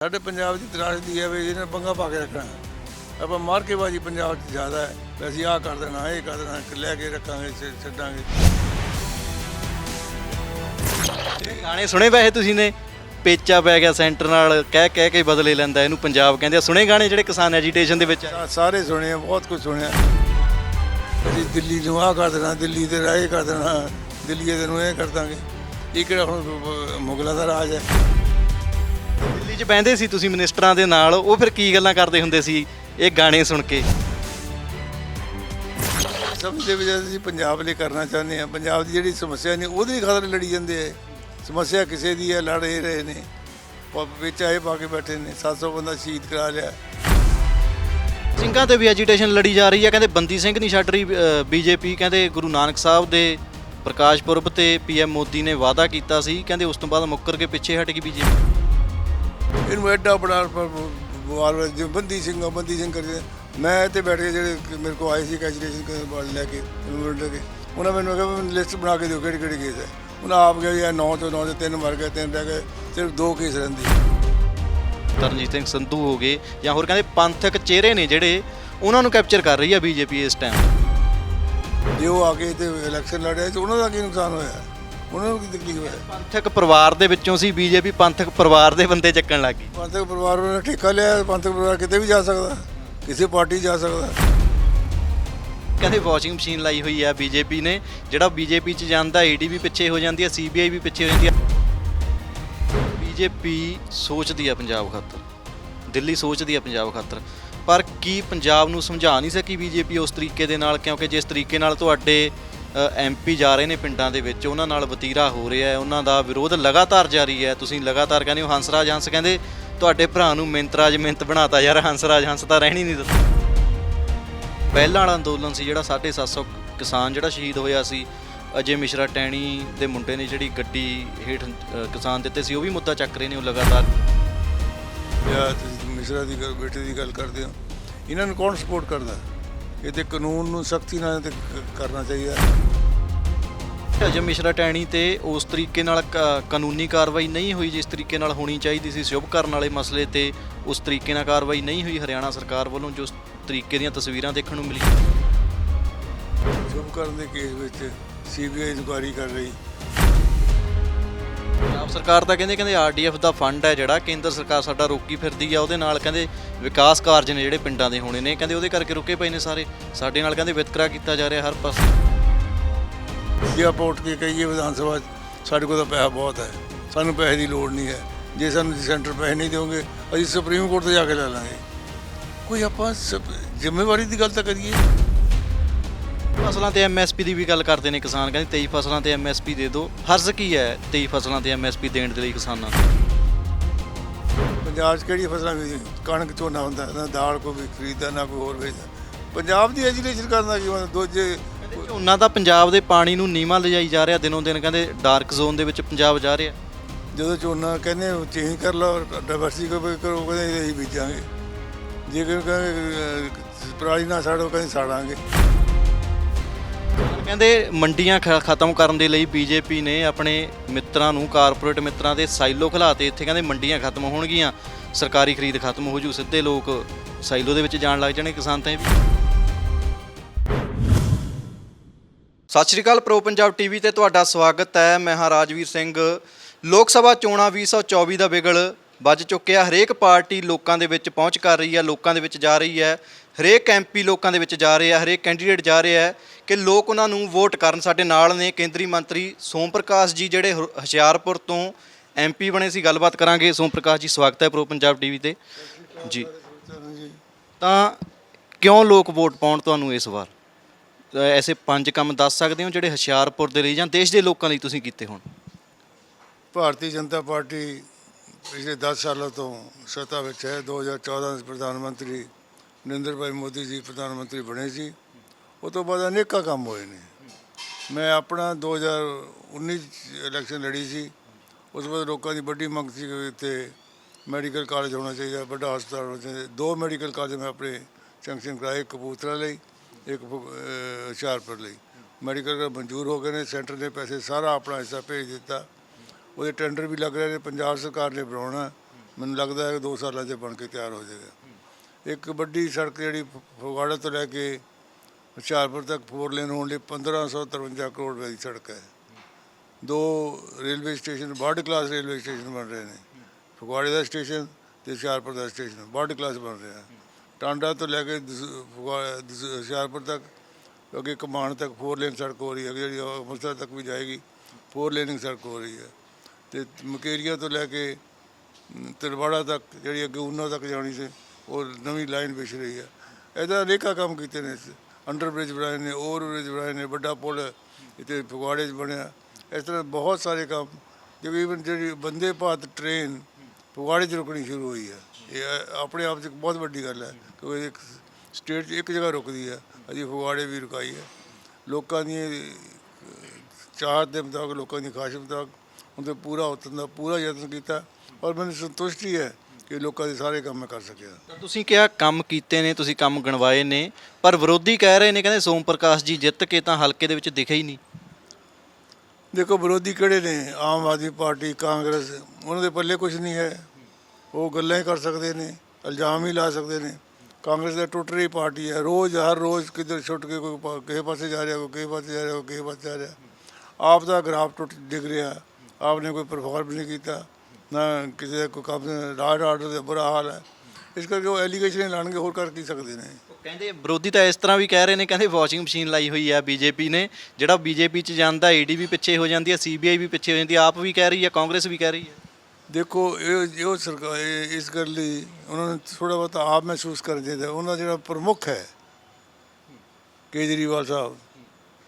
ਸਾਡੇ ਪੰਜਾਬ ਦੀ ਤਰਾਸਦੀ ਹੈ ਵੀ ਇਹਨਾਂ ਪੰਗਾ ਪਾ ਕੇ ਰੱਖਣਾ ਆਪਾਂ ਮਾਰਕੇਬਾਜ਼ੀ ਪੰਜਾਬ 'ਚ ਜ਼ਿਆਦਾ ਹੈ ਵੀ ਅਸੀਂ ਆਹ ਕਰ ਦੇਣਾ ਇਹ ਕਰ ਦੇਣਾ ਲੈ ਕੇ ਰੱਖਾਂਗੇ ਛ- ਛੱਡਾਂਗੇ। ਗਾਣੇ ਸੁਣੇ ਵੈਸੇ ਤੁਸੀਂ ਨੇ? ਪੇਚਾ ਪੈ ਗਿਆ ਸੈਂਟਰ ਨਾਲ ਕਹਿ ਕਹਿ ਕੇ ਬਦਲੇ ਲੈਂਦਾ ਇਹਨੂੰ ਪੰਜਾਬ ਕਹਿੰਦੇ ਆ। ਸੁਣੇ ਗਾਣੇ ਜਿਹੜੇ ਕਿਸਾਨ ਐਜੀਟੇਸ਼ਨ ਦੇ ਵਿੱਚ? ਸਾ- ਸਾਰੇ ਸੁਣੇ ਆ, ਬਹੁਤ ਕੁਝ ਸੁਣਿਆ। ਅਸੀਂ ਦਿੱਲੀ ਨੂੰ ਆਹ ਕਰ ਦੇਣਾ ਦਿੱਲੀ ਤੇ ਰਾਏ ਕਰ ਦੇਣਾ ਦਿੱਲੀ ਦੇ ਨੂੰ ਇਹ ਕਰ ਦਾਂਗੇ। ਇਹ ਕਿਹੜਾ ਹੁਣ ਮੁਗਲਾਂ ਦਾ ਰਾਜ ਹੈ? ਦਿੱਲੀ 'ਚ ਬਹਿੰਦੇ ਸੀ ਤੁਸੀਂ ਮਿਨਿਸਟਰਾਂ ਦੇ ਨਾਲ ਉਹ ਫਿਰ ਕੀ ਗੱਲਾਂ ਕਰਦੇ ਹੁੰਦੇ ਸੀ ਇਹ ਗਾਣੇ ਸੁਣ ਕੇ? ਸਮਝਦੇ ਵੀ ਜਦ ਅਸੀਂ ਪੰਜਾਬ ਲਈ ਕਰਨਾ ਚਾਹੁੰਦੇ ਆ ਪੰਜਾਬ ਦੀ ਜਿਹੜੀ ਸਮੱਸਿਆ ਨੇ ਉਹਦੇ ਖਾਤਰ ਲੜੀ ਜਾਂਦੇ ਆ। ਸਮੱਸਿਆ ਕਿਸੇ ਦੀ ਹੈ ਲੜ ਇਹ ਰਹੇ ਨੇ। ਵਿੱਚ ਆਏ ਪਾ ਕੇ ਬੈਠੇ ਨੇ 700 ਬੰਦਾ ਸ਼ਹੀਦ ਕਰਾ ਲਿਆ। ਸਿੰਘਾਂ ਤੇ ਵੀ ਐਜੀਟੇਸ਼ਨ ਲੜੀ ਜਾ ਰਹੀ ਹੈ ਕਹਿੰਦੇ ਬੰਦੀ ਸਿੰਘ ਨਹੀਂ ਛੱਡ ਰਹੀ ਬੀਜੇਪੀ ਕਹਿੰਦੇ ਗੁਰੂ ਨਾਨਕ ਸਾਹਿਬ ਦੇ ਪ੍ਰਕਾਸ਼ ਪੁਰਬ ਤੇ ਪੀਐਮ ਮੋਦੀ ਨੇ ਵਾਅਦਾ ਕੀਤਾ ਸੀ ਕਹਿੰਦੇ ਉਸ ਤੋਂ ਬਾਅਦ ਮੁੱਕਰ ਕੇ ਪਿੱਛੇ ਹਟ ਗਈ ਬੀਜੇਪੀ। ਇਹਨੂੰ ਐਡਾ ਬੜਾ ਬਵਾਲ ਜੋ ਬੰਦੀ ਸਿੰਘ ਆ, ਬੰਦੀ ਸਿੰਘ ਕਰਕੇ ਮੈਂ ਇੱਥੇ ਬੈਠ ਕੇ ਜਿਹੜੇ ਮੇਰੇ ਕੋ ਆਏ ਸੀ ਕੈਜੂਲੇਸ਼ਨ ਕਰਨ ਵਾਲੇ ਲੈ ਕੇ ਲੈ ਕੇ। ਉਹਨਾਂ ਮੈਨੂੰ ਕਿਹਾ ਲਿਸਟ ਬਣਾ ਕੇ ਦਿਓ ਕਿਹੜੀ ਕਿਹੜੀ ਕੇਸ ਹੈ। ਉਹਨਾਂ ਆਪ ਗਿਆ ਯਾਰ 9 ਤੋਂ 9 ਦੇ ਤਿੰਨ ਮਰ ਗਏ ਤਿੰਨ ਰਹਿ ਗਏ ਸਿਰਫ ਦੋ ਕੇਸ ਰਹਿੰਦੇ ਤਰਨਜੀਤ ਸਿੰਘ ਸੰਧੂ ਹੋ ਗਏ ਜਾਂ ਹੋਰ ਕਹਿੰਦੇ ਪੰਥਕ ਚਿਹਰੇ ਨੇ ਜਿਹੜੇ ਉਹਨਾਂ ਨੂੰ ਕੈਪਚਰ ਕਰ ਰਹੀ ਹੈ ਬੀਜੇਪੀ ਇਸ ਟਾਈਮ ਜੇ ਉਹ ਆ ਕੇ ਤੇ ਇਲੈਕਸ਼ਨ ਲੜਿਆ ਤੇ ਉਹਨਾਂ ਦਾ ਕੀ ਨੁਕਸਾਨ ਹੋਇਆ? ਉਹਨਾਂ ਨੂੰ ਕੀ ਤਕਲੀਫ ਹੋਇਆ? ਪੰਥਕ ਪਰਿਵਾਰ ਦੇ ਵਿੱਚੋਂ ਸੀ ਬੀਜੇਪੀ ਪੰਥਕ ਪਰਿਵਾਰ ਦੇ ਬੰਦੇ ਚੱਕਣ ਲੱਗ ਗਈ ਪੰਥਕ ਪਰਿਵਾਰ ਉਹਨਾਂ ਨੇ ਠੇਕਾ ਲਿਆ ਪੰਥਕ ਪਰਿਵਾਰ ਕਿਤੇ ਵੀ ਜਾ ਸਕਦਾ ਕਿਸੇ ਪਾਰਟੀ ਜਾ ਸਕਦਾ। ਕਹਿੰਦੇ ਵਾਸ਼ਿੰਗ ਮਸ਼ੀਨ ਲਾਈ ਹੋਈ ਹੈ ਬੀਜੇਪੀ ਨੇ ਜਿਹੜਾ ਬੀਜੇਪੀ ਚ ਜਾਂਦਾ ਈਡੀ ਵੀ ਪਿੱਛੇ ਹੋ ਜਾਂਦੀ ਹੈ ਸੀਬੀਆਈ ਵੀ ਪਿੱਛੇ ਹੋ ਜਾਂਦੀ ਹੈ ਬੀਜੇਪੀ ਸੋਚਦੀ ਹੈ ਪੰਜਾਬ ਖਾਤਰ ਦਿੱਲੀ ਸੋਚਦੀ ਹੈ ਪੰਜਾਬ ਖਾਤਰ ਪਰ ਕੀ ਪੰਜਾਬ ਨੂੰ ਸਮਝਾ ਨਹੀਂ ਸਕੀ ਬੀਜੇਪੀ ਉਸ ਤਰੀਕੇ ਦੇ ਨਾਲ ਕਿਉਂਕਿ ਜਿਸ ਤਰੀਕੇ ਨਾਲ ਤੁਹਾਡੇ ਐਮਪੀ ਜਾ ਰਹੇ ਨੇ ਪਿੰਡਾਂ ਦੇ ਵਿੱਚ, ਉਹਨਾਂ ਨਾਲ ਵਤੀਰਾ ਹੋ ਰਿਹਾ ਹੈ, ਉਹਨਾਂ ਦਾ ਵਿਰੋਧ ਲਗਾਤਾਰ ਜਾਰੀ ਹੈ। ਤੁਸੀਂ ਲਗਾਤਾਰ ਕਹਿੰਦੇ ਹੋ ਹੰਸਰਾਜ ਹੰਸ ਕਹਿੰਦੇ, ਤੁਹਾਡੇ ਭਰਾ ਨੂੰ ਮਿੰਤਰਾਜ ਮਿੰਤ ਬਣਾਤਾ ਯਾਰ, ਹੰਸਰਾਜ ਹੰਸ ਤਾਂ ਰਹਿਣੀ ਨਹੀਂ ਦਿੱਤਾ। ਪਹਿਲਾਂ ਵਾਲਾ ਅੰਦੋਲਨ ਸੀ ਜਿਹੜਾ 750 ਕਿਸਾਨ ਜਿਹੜਾ ਸ਼ਹੀਦ ਹੋਇਆ ਸੀ, ਅਜੇ ਮਿਸ਼ਰਾ ਟੈਣੀ ਦੇ ਮੁੰਡੇ ਨੇ ਜਿਹੜੀ ਗੱਡੀ ਹੇਠ ਕਿਸਾਨ ਦਿੱਤੇ ਸੀ, ਉਹ ਵੀ ਮੁੱਦਾ ਚੱਕ ਰਹੇ ਨੇ ਉਹ ਲਗਾਤਾਰ। ਜਾਂ ਤੁਸੀਂ ਮਿਸ਼ਰਾ ਦੀ ਗੱਲ, ਬੇਟੇ ਦੀ ਗੱਲ ਕਰਦੇ ਹੋ, ਇਹਨਾਂ ਨੂੰ ਕੌਣ ਸਪੋਰਟ ਕਰਦਾ? ਇਹ ਤੇ ਕਾਨੂੰਨ ਨੂੰ ਸਖਤੀ ਨਾਲ ਕਰਨਾ ਚਾਹੀਦਾ। ਅਜੇ ਮਿਸ਼ਰਾ ਟੈਣੀ ਤੇ ਉਸ ਤਰੀਕੇ ਨਾਲ ਕਾਨੂੰਨੀ ਕਾਰਵਾਈ ਨਹੀਂ ਹੋਈ ਜਿਸ ਤਰੀਕੇ ਨਾਲ ਹੋਣੀ ਚਾਹੀਦੀ ਸੀ ਸ਼ੁਭ ਕਰਨ ਵਾਲੇ ਮਸਲੇ ਤੇ ਉਸ ਤਰੀਕੇ ਨਾਲ ਕਾਰਵਾਈ ਨਹੀਂ ਹੋਈ ਹਰਿਆਣਾ ਸਰਕਾਰ ਵੱਲੋਂ ਜੋ ਤਰੀਕੇ ਦੀਆਂ ਤਸਵੀਰਾਂ ਦੇਖਣ ਨੂੰ ਮਿਲੀਆਂ। ਸ਼ੁਭ ਕਰਨ ਦੇ ਕੇਸ ਵਿੱਚ ਸੀਬੀਆਈ ਇਨਕੁਆਇਰੀ ਕਰ ਰਹੀ। ਪੰਜਾਬ ਸਰਕਾਰ ਤਾਂ ਕਹਿੰਦੇ ਕਹਿੰਦੇ ਆਰਡੀਐਫ ਦਾ ਫੰਡ ਹੈ ਜਿਹੜਾ ਕੇਂਦਰ ਸਰਕਾਰ ਸਾਡਾ ਰੋਕੀ ਫਿਰਦੀ ਆ ਉਹਦੇ ਨਾਲ ਕਹਿੰਦੇ ਵਿਕਾਸ ਕਾਰਜ ਨੇ ਜਿਹੜੇ ਪਿੰਡਾਂ ਦੇ ਹੋਣੇ ਨੇ ਕਹਿੰਦੇ ਉਹਦੇ ਕਰਕੇ ਰੁਕੇ ਪਏ ਨੇ ਸਾਰੇ ਸਾਡੇ ਨਾਲ ਕਹਿੰਦੇ ਵਿਤਕਰਾ ਕੀਤਾ ਜਾ ਰਿਹਾ ਹਰ ਪਾਸੇ। ਜੇ ਆਪਾਂ ਉੱਠ ਕੇ ਕਹੀਏ ਵਿਧਾਨ ਸਭਾ ਸਾਡੇ ਕੋਲ ਤਾਂ ਪੈਸਾ ਬਹੁਤ ਹੈ। ਸਾਨੂੰ ਪੈਸੇ ਦੀ ਲੋੜ ਨਹੀਂ ਹੈ। ਜੇ ਸਾਨੂੰ ਸੈਂਟਰ ਪੈਸੇ ਨਹੀਂ ਦਿਓਗੇ ਅਸੀਂ ਸੁਪਰੀਮ ਕੋਰਟ ਤੇ ਜਾ ਕੇ ਲੈ ਲਾਂਗੇ। ਕੋਈ ਆਪਾਂ ਜ਼ਿੰਮੇਵਾਰੀ ਦੀ ਗੱਲ ਤਾਂ ਕਰੀਏ। ਫਸਲਾਂ ਤੇ ਐਮਐਸਪੀ ਦੀ ਵੀ ਗੱਲ ਕਰਦੇ ਨੇ ਕਿਸਾਨ ਕਹਿੰਦੇ 23 ਫਸਲਾਂ ਤੇ ਐਮਐਸਪੀ ਦੇ ਦਿਓ। ਹਰਜ਼ ਕੀ ਹੈ 23 ਫਸਲਾਂ ਤੇ ਐਮਐਸਪੀ ਦੇਣ ਦੇ ਲਈ ਕਿਸਾਨਾਂ ਪੰਜਾਬ 'ਚ ਕਿਹੜੀ ਫਸਲਾਂ ਵੀ ਕਣਕ ਝੋਨਾ ਹੁੰਦਾ ਨਾ ਦਾਲ ਕੋਈ ਖਰੀਦਦਾ ਨਾ ਕੋਈ ਹੋਰ ਵੇਚਦਾ। ਪੰਜਾਬ ਦੀ ਐਜੂਕੇਸ਼ਨ ਕਰਨ ਦਾ ਕੀ ਮਤਲਬ? ਦੂਜੇ ਝੋਨਾ ਤਾਂ ਪੰਜਾਬ ਦੇ ਪਾਣੀ ਨੂੰ ਨੀਵਾਂ ਲਿਜਾਈ ਜਾ ਰਿਹਾ ਦਿਨੋਂ ਦਿਨ ਕਹਿੰਦੇ ਡਾਰਕ ਜ਼ੋਨ ਦੇ ਵਿੱਚ ਪੰਜਾਬ ਜਾ ਰਿਹਾ। ਜਦੋਂ ਝੋਨਾ ਕਹਿੰਦੇ ਚੇਂਜ ਕਰ ਲਓ ਡਾਇਵਰਸਿਟੀ ਕਰੋ ਕਹਿੰਦੇ ਅਸੀਂ ਬੀਜਾਂਗੇ। ਜੇ ਕੋਈ ਕਹਿੰਦੇ ਪਰਾਲੀ ਨਾ ਸਾੜੋ ਕਹਿੰਦੇ ਸਾੜਾਂਗੇ। ਕਹਿੰਦੇ ਮੰਡੀਆਂ ਖਤਮ ਕਰਨ ਦੇ ਲਈ ਬੀਜੇਪੀ ਨੇ ਆਪਣੇ ਮਿੱਤਰਾਂ ਨੂੰ ਕਾਰਪੋਰੇਟ ਮਿੱਤਰਾਂ ਦੇ ਸਾਈਲੋ ਖਿਲਾਤੇ। ਇੱਥੇ ਕਹਿੰਦੇ ਮੰਡੀਆਂ ਖਤਮ ਹੋਣਗੀਆਂ ਸਰਕਾਰੀ ਖਰੀਦ ਖਤਮ ਹੋ ਜੂ ਸਿੱਧੇ ਲੋਕ ਸਾਈਲੋ ਦੇ ਵਿੱਚ ਜਾਣ ਲੱਗ ਜਾਣੇ ਕਿਸਾਨ ਤਾਂ ਇਹ ਵੀ। ਸਤਿ ਸ਼੍ਰੀ ਅਕਾਲ ਪ੍ਰੋ ਪੰਜਾਬ ਟੀਵੀ ਤੇ ਤੁਹਾਡਾ ਸਵਾਗਤ ਹੈ। ਮੈਂ ਹਾਂ ਰਾਜਵੀਰ ਸਿੰਘ। ਲੋਕ ਸਭਾ ਚੋਣਾਂ 2024 ਦਾ ਵਿਗਲ ਵੱਜ ਚੁੱਕਿਆ ਹਰੇਕ ਪਾਰਟੀ ਲੋਕਾਂ ਦੇ ਵਿੱਚ ਪਹੁੰਚ ਕਰ ਰਹੀ ਹੈ, ਲੋਕਾਂ ਦੇ ਵਿੱਚ ਜਾ ਰਹੀ ਹੈ। ਹਰੇਕ ਐਮਪੀ ਲੋਕਾਂ ਦੇ ਵਿੱਚ ਜਾ ਰਿਹਾ, ਹਰੇਕ ਕੈਂਡੀਡੇਟ ਜਾ ਰਿਹਾ ਹੈ ਕਿ ਲੋਕ ਉਹਨਾਂ ਨੂੰ ਵੋਟ ਕਰਨ। ਸਾਡੇ ਨਾਲ ਨੇ ਕੇਂਦਰੀ ਮੰਤਰੀ ਸੋਮ ਪ੍ਰਕਾਸ਼ ਜੀ, ਜਿਹੜੇ ਹੁ- ਹੁਸ਼ਿਆਰਪੁਰ ਤੋਂ ਐਮਪੀ ਬਣੇ ਸੀ। ਗੱਲਬਾਤ ਕਰਾਂਗੇ। ਸੋਮ ਪ੍ਰਕਾਸ਼ ਜੀ, ਸਵਾਗਤ ਹੈ ਪ੍ਰੋ ਪੰਜਾਬ ਟੀਵੀ ਤੇ। ਜੀ। ਤਾਂ ਕਿਉਂ ਲੋਕ ਵੋਟ ਪਾਉਣ ਤੁਹਾਨੂੰ ਇਸ ਵਾਰ? ਐਸੇ ਪੰਜ ਕੰਮ ਦੱਸ ਸਕਦੇ ਹੋ ਜਿਹੜੇ ਹੁਸ਼ਿਆਰਪੁਰ ਦੇ ਲਈ ਜਾਂ ਦੇਸ਼ ਦੇ ਲੋਕਾਂ ਲਈ ਤੁਸੀਂ ਕੀਤੇ ਹੋਣ? ਭਾਰਤੀ ਜਨਤਾ ਪਾਰਟੀ ਪਿਛਲੇ 10 ਸਾਲਾਂ ਤੋਂ ਸੱਤਾ ਵਿੱਚ ਹੈ। 2014 ਦੇ ਪ੍ਰਧਾਨ ਮੰਤਰੀ ਨਰਿੰਦਰ ਭਾਈ ਮੋਦੀ ਜੀ ਪ੍ਰਧਾਨ ਮੰਤਰੀ ਬਣੇ ਸੀ। ਉਹ ਤੋਂ ਬਾਅਦ ਅਨੇਕਾਂ ਕੰਮ ਹੋਏ ਨੇ। ਮੈਂ ਆਪਣਾ 2019 ਚ ਇਲੈਕਸ਼ਨ ਲੜੀ ਸੀ। ਉਸ ਤੋਂ ਬਾਅਦ ਲੋਕਾਂ ਦੀ ਵੱਡੀ ਮੰਗ ਸੀ ਕਿ ਇੱਥੇ ਮੈਡੀਕਲ ਕਾਲਜ ਹੋਣਾ ਚਾਹੀਦਾ, ਵੱਡਾ ਹਸਪਤਾਲ ਹੋਣਾ ਚਾਹੀਦਾ। ਦੋ ਮੈਡੀਕਲ ਕਾਲਜ ਮੈਂ ਆਪਣੇ ਸੈਂਕਸ਼ਨ ਕਰਾਏ, ਕਪੂਰਥਲਾ ਲਈ। ਇੱਕ ਪ- ਹੁਸ਼ਿਆਰਪੁਰ ਲਈ। ਮੈਡੀਕਲ ਮਨਜ਼ੂਰ ਹੋ ਗਏ ਨੇ, ਸੈਂਟਰ ਨੇ ਪੈਸੇ ਸਾਰਾ ਆਪਣਾ ਹਿੱਸਾ ਭੇਜ ਦਿੱਤਾ। ਉਹਦੇ ਟੈਂਡਰ ਵੀ ਲੱਗ ਰਹੇ ਨੇ, ਪੰਜਾਬ ਸਰਕਾਰ ਨੇ ਬਣਾਉਣਾ। ਮੈਨੂੰ ਲੱਗਦਾ ਹੈ ਕਿ 2 ਸਾਲਾਂ 'ਚ ਬਣ ਕੇ ਤਿਆਰ ਹੋ ਜਾਏਗਾ। ਇੱਕ ਵੱਡੀ ਸੜਕ ਜਿਹੜੀ ਫ- ਫਗਵਾੜਾ ਤੋਂ ਲੈ ਕੇ ਹੁਸ਼ਿਆਰਪੁਰ ਤੱਕ ਫੋਰ ਲੇਨ ਹੋਣ ਲਈ 1553 ਕਰੋੜ ਰੁਪਏ ਦੀ ਸੜਕ ਹੈ। ਦੋ railway station, world class railway station ਬਣ ਰਹੇ ਨੇ। ਫਗਵਾੜੇ ਦਾ ਸਟੇਸ਼ਨ ਤੇ ਹੁਸ਼ਿਆਰਪੁਰ ਦਾ ਸਟੇਸ਼ਨ ਵਰਲਡ ਕਲਾਸ ਬਣ ਰਿਹਾ। ਟਾਂਡਾ ਤੋਂ ਲੈ ਕੇ ਦਸ- ਫਗਵਾ- ਦਸ- ਹੁਸ਼ਿਆਰਪੁਰ ਤੱਕ ਅੱਗੇ ਕਮਾਨ ਤੱਕ ਫੋਰ ਲੇਨ ਸੜਕ ਹੋ ਰਹੀ ਹੈ ਜਿਹੜੀ ਅੰਮ੍ਰਿਤਸਰ ਤੱਕ ਵੀ ਜਾਏਗੀ ਫੋਰ ਲੇਨਿੰਗ ਸੜਕ ਹੋ ਰਹੀ ਹੈ। ਤੇ ਮਕੇਰੀਆ ਤੋਂ ਲੈ ਕੇ ਅਮ, ਤਲਵਾੜਾ ਤੱਕ ਜਿਹੜੀ ਅੱਗੇ ਉਨਾ ਤੱਕ ਜਾਣੀ ਸੀ ਉਹ ਨਵੀਂ ਲਾਈਨ ਵਿਛ ਰਹੀ ਹੈ। ਇਹਦਾ ਅਨੇਕਾਂ ਕੰਮ ਕੀਤੇ ਨੇ ਅੰਡਰ ਬ੍ਰਿਜ ਬਣਾਏ ਨੇ ਓਵਰ ਬ੍ਰਿਜ ਬਣਾਏ ਨੇ ਵੱਡਾ ਪੁਲ ਇੱਥੇ ਫਗਵਾੜੇ 'ਚ ਬਣਿਆ। ਇਸ ਤਰ੍ਹਾਂ ਬਹੁਤ ਸਾਰੇ ਕੰਮ ਜਿਵੇਂ ਜਿਹੜੀ ਬੰਦੇ ਭਾਰਤ ਟ੍ਰੇਨ ਫਗਵਾੜੇ 'ਚ ਰੁਕਣੀ ਸ਼ੁਰੂ ਹੋਈ ਹੈ। ਇਹ ਆਪਣੇ ਆਪ 'ਚ ਬਹੁਤ ਵੱਡੀ ਗੱਲ ਹੈ ਕਿਉਂਕਿ ਇੱਕ ਸਟੇਟ 'ਚ ਇੱਕ ਜਗ੍ਹਾ ਰੁਕਦੀ ਹੈ। ਅਜੀ ਫਗਵਾੜੇ ਵੀ ਰੁਕਾਈ ਹੈ। ਲੋਕਾਂ ਦੀ ਚਾਹਤ ਦੇ ਮੁਤਾਬਕ ਲੋਕਾਂ ਦੀ ਖਾਹਿਸ਼ ਮੁਤਾਬਕ ਉਹਦੇ ਪੂਰਾ ਉਤਰਨ ਦਾ ਪੂਰਾ ਯਤਨ ਕੀਤਾ। ਔਰ ਮੈਨੂੰ ਸੰਤੁਸ਼ਟੀ ਹੈ ਕਿ ਲੋਕਾਂ ਦੇ ਸਾਰੇ ਕੰਮ ਮੈਂ ਕਰ ਸਕਿਆ। ਤੁਸੀਂ ਕਿਹਾ ਕੰਮ ਕੀਤੇ ਨੇ ਤੁਸੀਂ ਕੰਮ ਗਣਵਾਏ ਨੇ ਪਰ ਵਿਰੋਧੀ ਕਹਿ ਰਹੇ ਨੇ ਕਹਿੰਦੇ ਸੋਮ ਪ੍ਰਕਾਸ਼ ਜੀ ਜਿੱਤ ਕੇ ਤਾਂ ਹਲਕੇ ਦੇ ਵਿੱਚ ਦਿਖੇ ਹੀ ਨਹੀਂ। ਦੇਖੋ ਵਿਰੋਧੀ ਕਿਹੜੇ ਨੇ? ਆਮ ਆਦਮੀ ਪਾਰਟੀ ਕਾਂਗਰਸ ਉਹਨਾਂ ਦੇ ਪੱਲੇ ਕੁਝ ਨਹੀਂ ਹੈ। ਉਹ ਗੱਲਾਂ ਹੀ ਕਰ ਸਕਦੇ ਨੇ, ਇਲਜ਼ਾਮ ਹੀ ਲਾ ਸਕਦੇ ਨੇ। ਕਾਂਗਰਸ ਦਾ ਟੁੱਟ ਰਹੀ ਪਾਰਟੀ ਹੈ, ਰੋਜ਼, ਹਰ ਰੋਜ਼ ਕਿਧਰ ਛੁੱਟ ਕੇ ਕੋਈ ਪਾ- ਕਿਸੇ ਪਾਸੇ ਜਾ ਰਿਹਾ, ਕੋਈ ਕਿਸੇ ਪਾਸੇ ਜਾ ਰਿਹਾ, ਕੋਈ ਕਿਸੇ ਪਾਸੇ ਜਾ ਰਿਹਾ। ਆਪ ਦਾ ਗ੍ਰਾਫ ਟੁੱਟ, ਡਿੱਗ ਰਿਹਾ। ਆਪ ਨੇ ਕੋਈ ਪਰਫਾਰਮ ਨਹੀਂ ਕੀਤਾ, ਨਾ ਕਿਸੇ ਦਾ ਕੋਈ ਕੰਮ ਰਾਜ ਆਰਡਰ ਦਾ ਬੁਰਾ ਹਾਲ ਹੈ। ਇਸ ਕਰਕੇ ਉਹ ਐਲੀਗੇਸ਼ਨ ਲਾਣਗੇ ਹੋਰ ਕਰ ਕੀ ਸਕਦੇ ਨੇ। ਕਹਿੰਦੇ ਵਿਰੋਧੀ ਤਾਂ ਇਸ ਤਰ੍ਹਾਂ ਵੀ ਕਹਿ ਰਹੇ ਨੇ, ਕਹਿੰਦੇ ਵਾਸ਼ਿੰਗ ਮਸ਼ੀਨ ਲਾਈ ਹੋਈ ਆ ਬੀਜੇਪੀ ਨੇ, ਜਿਹੜਾ ਬੀਜੇਪੀ 'ਚ ਜਾਂਦਾ ਈਡੀ ਵੀ ਪਿੱਛੇ ਹੋ ਜਾਂਦੀ ਹੈ ਸੀਬੀਆਈ ਵੀ ਪਿੱਛੇ ਹੋ ਜਾਂਦੀ ਹੈ, ਆਪ ਵੀ ਕਹਿ ਰਹੀ ਹੈ, ਕਾਂਗਰਸ ਵੀ ਕਹਿ ਰਹੀ ਹੈ। ਦੇਖੋ, ਇਹ ਉਹ ਸਰਕਾਰ ਇਸ ਗੱਲ ਲਈ ਉਹਨਾਂ ਨੂੰ ਥੋੜਾ ਬਹੁਤ ਆਪ ਮਹਿਸੂਸ ਕਰਨਾ ਚਾਹੀਦਾ ਉਹਨਾਂ ਦਾ ਜਿਹੜਾ ਪ੍ਰਮੁੱਖ ਹੈ, ਕੇਜਰੀਵਾਲ ਸਾਹਿਬ,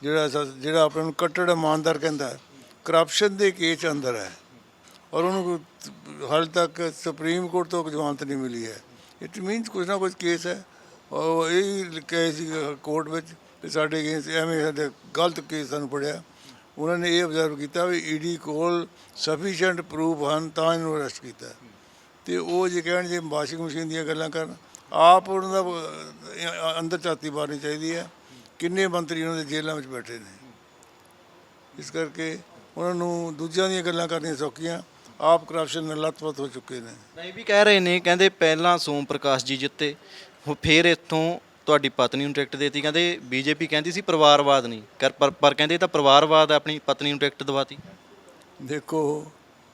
ਜਿਹੜਾ ਜਿਹੜਾ ਆਪਣੇ ਨੂੰ ਕੱਟੜ ਇਮਾਨਦਾਰ ਕਹਿੰਦਾ ਕਰਪਸ਼ਨ ਦੇ ਕੇਸ 'ਚ ਅੰਦਰ ਹੈ ਔਰ ਉਹਨੂੰ ਕੋਈ ਹਾਲ ਤੱਕ ਸੁਪਰੀਮ ਕੋਰਟ ਤੋਂ ਜ਼ਮਾਨਤ ਨਹੀਂ ਮਿਲੀ ਹੈ। ਇਟ ਮੀਨਸ ਕੁਝ ਨਾ ਕੁਝ ਕੇਸ ਹੈ। ਔਰ ਇਹ ਕਹੇ ਸੀ ਕੋਰਟ ਵਿੱਚ ਵੀ ਸਾਡੇ ਕੇਸ ਐਵੇਂ ਸਾਡੇ ਗਲਤ ਕੇਸ ਸਾਨੂੰ ਪੜਿਆ ਉਹਨਾਂ ਨੇ ਇਹ ਅਬਜ਼ਰਵ ਕੀਤਾ ਵੀ ਈਡੀ ਕੋਲ ਸਫੀਸ਼ੀਐਂਟ ਪ੍ਰੂਫ ਹਨ ਤਾਂ ਇਹਨੂੰ ਅਰੈਸਟ ਕੀਤਾ। ਤੇ ਉਹ ਜੇ ਕਹਿਣ ਜੇ ਵਾਸ਼ਿੰਗ ਮਸ਼ੀਨ ਦੀਆਂ ਗੱਲਾਂ ਕਰਨ, ਆਪ ਉਹਨਾਂ ਦਾ ਅੰਦਰ ਝਾਤੀ ਮਾਰਨੀ ਚਾਹੀਦੀ ਹੈ। ਕਿੰਨੇ ਮੰਤਰੀ ਉਹਨਾਂ ਦੇ ਜੇਲ੍ਹਾਂ ਵਿੱਚ ਬੈਠੇ ਨੇ। ਇਸ ਕਰਕੇ ਉਹਨਾਂ ਨੂੰ ਦੂਜਿਆਂ ਦੀਆਂ ਗੱਲਾਂ ਕਰਨੀਆਂ ਸੌਖੀਆਂ, ਆਪ ਕਰਪਸ਼ਨ ਨਾਲ ਲੱਥਪੱਥ ਹੋ ਚੁੱਕੇ ਨੇ। ਤਾਂ ਇਹ ਵੀ ਕਹਿ ਰਹੇ ਨੇ, ਕਹਿੰਦੇ ਪਹਿਲਾਂ ਸੋਮ ਪ੍ਰਕਾਸ਼ ਜੀ ਜਿੱਤੇ, ਹੁਣ ਫੇਰ ਇੱਥੋਂ ਤੁਹਾਡੀ ਪਤਨੀ ਨੂੰ ਟਿਕਟ ਦੇਤੀ ਕਹਿੰਦੇ ਬੀਜੇਪੀ ਕਹਿੰਦੀ ਸੀ ਪਰਿਵਾਰਵਾਦ ਨਹੀਂ। ਕਰ ਪਰ ਪਰ ਕਹਿੰਦੇ ਇਹ ਤਾਂ ਪਰਿਵਾਰਵਾਦ ਹੈ, ਆਪਣੀ ਪਤਨੀ ਨੂੰ ਟਿਕਟ ਦਵਾਤੀ। ਦੇਖੋ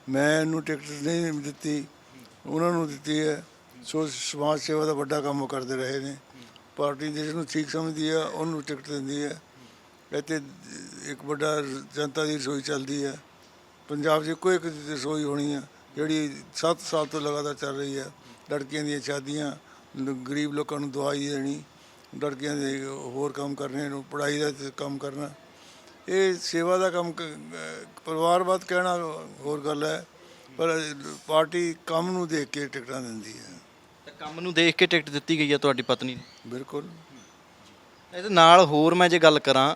ਮੈਂ ਇਹਨੂੰ ਟਿਕਟ ਨਹੀਂ ਦਿੱਤੀ ਉਹਨਾਂ ਨੂੰ ਦਿੱਤੀ ਹੈ। ਸੋ ਸਮਾਜ ਸੇਵਾ ਦਾ ਵੱਡਾ ਕੰਮ ਉਹ ਕਰਦੇ ਰਹੇ ਨੇ। ਪਾਰਟੀ ਜਿਸ ਨੂੰ ਠੀਕ ਸਮਝਦੀ ਆ ਉਹਨੂੰ ਟਿਕਟ ਦਿੰਦੀ ਹੈ। ਇੱਥੇ ਇੱਕ ਵੱਡਾ ਜਨਤਾ ਦੀ ਰਸੋਈ ਚੱਲਦੀ ਹੈ। ਪੰਜਾਬ 'ਚ ਇੱਕੋ ਇੱਕ ਰਸੋਈ ਹੋਣੀ ਆ ਜਿਹੜੀ 7 ਸਾਲ ਤੋਂ ਲਗਾਤਾਰ ਚੱਲ ਰਹੀ ਹੈ। ਲੜਕੀਆਂ ਦੀਆਂ ਸ਼ਾਦੀਆਂ ਲ- ਗਰੀਬ ਲੋਕਾਂ ਨੂੰ ਦਵਾਈ ਦੇਣੀ ਲੜਕੀਆਂ ਦੇ ਹੋਰ ਕੰਮ ਕਰਨੇ ਨੂੰ ਪੜ੍ਹਾਈ ਦਾ ਕੰਮ ਕਰਨਾ। ਇਹ ਸੇਵਾ ਦਾ ਕੰਮ ਪਰਿਵਾਰਵਾਦ ਕਹਿਣਾ ਹੋਰ ਗੱਲ ਹੈ ਪਰ ਪਾਰਟੀ ਕੰਮ ਨੂੰ ਦੇਖ ਕੇ ਟਿਕਟਾਂ ਦਿੰਦੀ ਹੈ। ਤਾਂ ਕੰਮ ਨੂੰ ਦੇਖ ਕੇ ਟਿਕਟ ਦਿੱਤੀ ਗਈ ਹੈ ਤੁਹਾਡੀ ਪਤਨੀ ਨੂੰ? ਬਿਲਕੁਲ। ਇਹਦੇ ਨਾਲ ਹੋਰ ਮੈਂ ਜੇ ਗੱਲ ਕਰਾਂ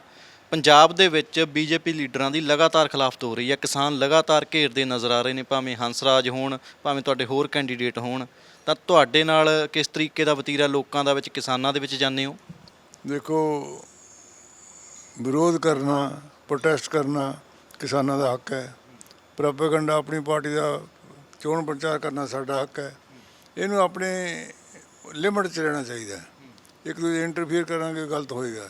ਪੰਜਾਬ ਦੇ ਵਿੱਚ ਬੀਜੇਪੀ ਲੀਡਰਾਂ ਦੀ ਲਗਾਤਾਰ ਖਿਲਾਫਤ ਹੋ ਰਹੀ ਹੈ। ਕਿਸਾਨ ਲਗਾਤਾਰ ਘੇਰਦੇ ਨਜ਼ਰ ਆ ਰਹੇ ਨੇ ਭਾਵੇਂ ਹੰਸਰਾਜ ਹੋਣ ਭਾਵੇਂ ਤੁਹਾਡੇ ਹੋਰ ਕੈਂਡੀਡੇਟ ਹੋਣ। ਤਾਂ ਤੁਹਾਡੇ ਨਾਲ ਕਿਸ ਤਰੀਕੇ ਦਾ ਵਤੀਰਾ ਲੋਕਾਂ ਦਾ ਵਿੱਚ, ਕਿਸਾਨਾਂ ਦੇ ਵਿੱਚ ਜਾਂਦੇ ਹੋ? ਦੇਖੋ, ਵਿਰੋਧ ਕਰਨਾ ਪ੍ਰੋਟੈਸਟ ਕਰਨਾ ਕਿਸਾਨਾਂ ਦਾ ਹੱਕ ਹੈ। ਪ੍ਰੋਪੇਗੈਂਡਾ ਆਪਣੀ ਪਾਰਟੀ ਦਾ ਚੋਣ ਪ੍ਰਚਾਰ ਕਰਨਾ ਸਾਡਾ ਹੱਕ ਹੈ। ਇਹਨੂੰ ਆਪਣੇ ਲਿਮਟ 'ਚ ਰਹਿਣਾ ਚਾਹੀਦਾ ਇੱਕ ਦੂਜੇ ਇੰਟਰਫੀਅਰ ਕਰਾਂਗੇ, ਗਲਤ ਹੋਏਗਾ।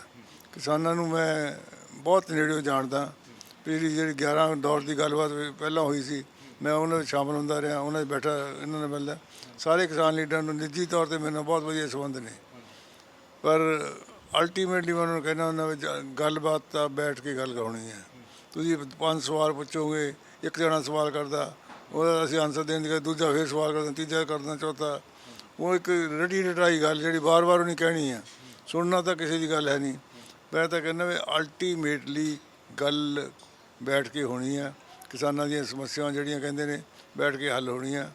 ਕਿਸਾਨਾਂ ਨੂੰ ਮੈਂ ਬਹੁਤ ਨੇੜਿਓਂ ਜਾਣਦਾ। ਪਿਛਲੀ ਜਿਹੜੀ 11 ਦੌਰ ਦੀ ਗੱਲਬਾਤ ਵੀ ਪਹਿਲਾਂ ਹੋਈ ਸੀ ਮੈਂ ਉਹਨਾਂ ਵਿੱਚ ਸ਼ਾਮਲ ਹੁੰਦਾ ਰਿਹਾ, ਉਹਨਾਂ 'ਚ ਬੈਠਾ, ਇਹਨਾਂ ਨਾਲ ਮਿਲਦਾ। ਸਾਰੇ ਕਿਸਾਨ ਲੀਡਰਾਂ ਨੂੰ ਨਿੱਜੀ ਤੌਰ ਤੇ ਮੇਰੇ ਨਾਲ ਬਹੁਤ ਵਧੀਆ ਸੰਬੰਧ ਨੇ। ਪਰ ਅਲਟੀਮੇਟਲੀ ਮੈਂ ਉਹਨਾਂ ਨੂੰ ਕਹਿੰਦਾ ਉਹਨਾਂ ਵੀ ਗੱਲਬਾਤ ਤਾਂ ਬੈਠ ਕੇ ਗੱਲ ਹੋਣੀ ਹੈ। ਤੁਸੀਂ ਪੰਜ ਸਵਾਲ ਪੁੱਛੋਗੇ, ਇੱਕ ਜਣਾ ਸਵਾਲ ਕਰਦਾ, ਉਹਦਾ ਅਸੀਂ ਆਨਸਰ ਦੇਣ ਦੀ ਦੂਜਾ ਫੇਰ ਸਵਾਲ ਕਰਦਾ, ਤੀਜਾ ਕਰਦਾ, ਚੌਥਾ। ਉਹ ਇੱਕ ਰਟੀ ਰਟਾਈ ਗੱਲ ਜਿਹੜੀ ਵਾਰ-ਵਾਰ ਉਹਨੇ ਕਹਿਣੀ ਹੈ ਸੁਣਨਾ ਤਾਂ ਕਿਸੇ ਦੀ ਗੱਲ ਹੈ ਨਹੀਂ। ਮੈਂ ਤਾਂ ਕਹਿੰਦਾ ਵੀ ਅਲਟੀਮੇਟਲੀ ਗੱਲ ਬੈਠ ਕੇ ਹੋਣੀ ਹੈ ਕਿਸਾਨਾਂ ਦੀਆਂ ਸਮੱਸਿਆਵਾਂ ਜਿਹੜੀਆਂ ਕਹਿੰਦੇ ਨੇ ਬੈਠ ਕੇ ਹੱਲ ਹੋਣੀਆਂ।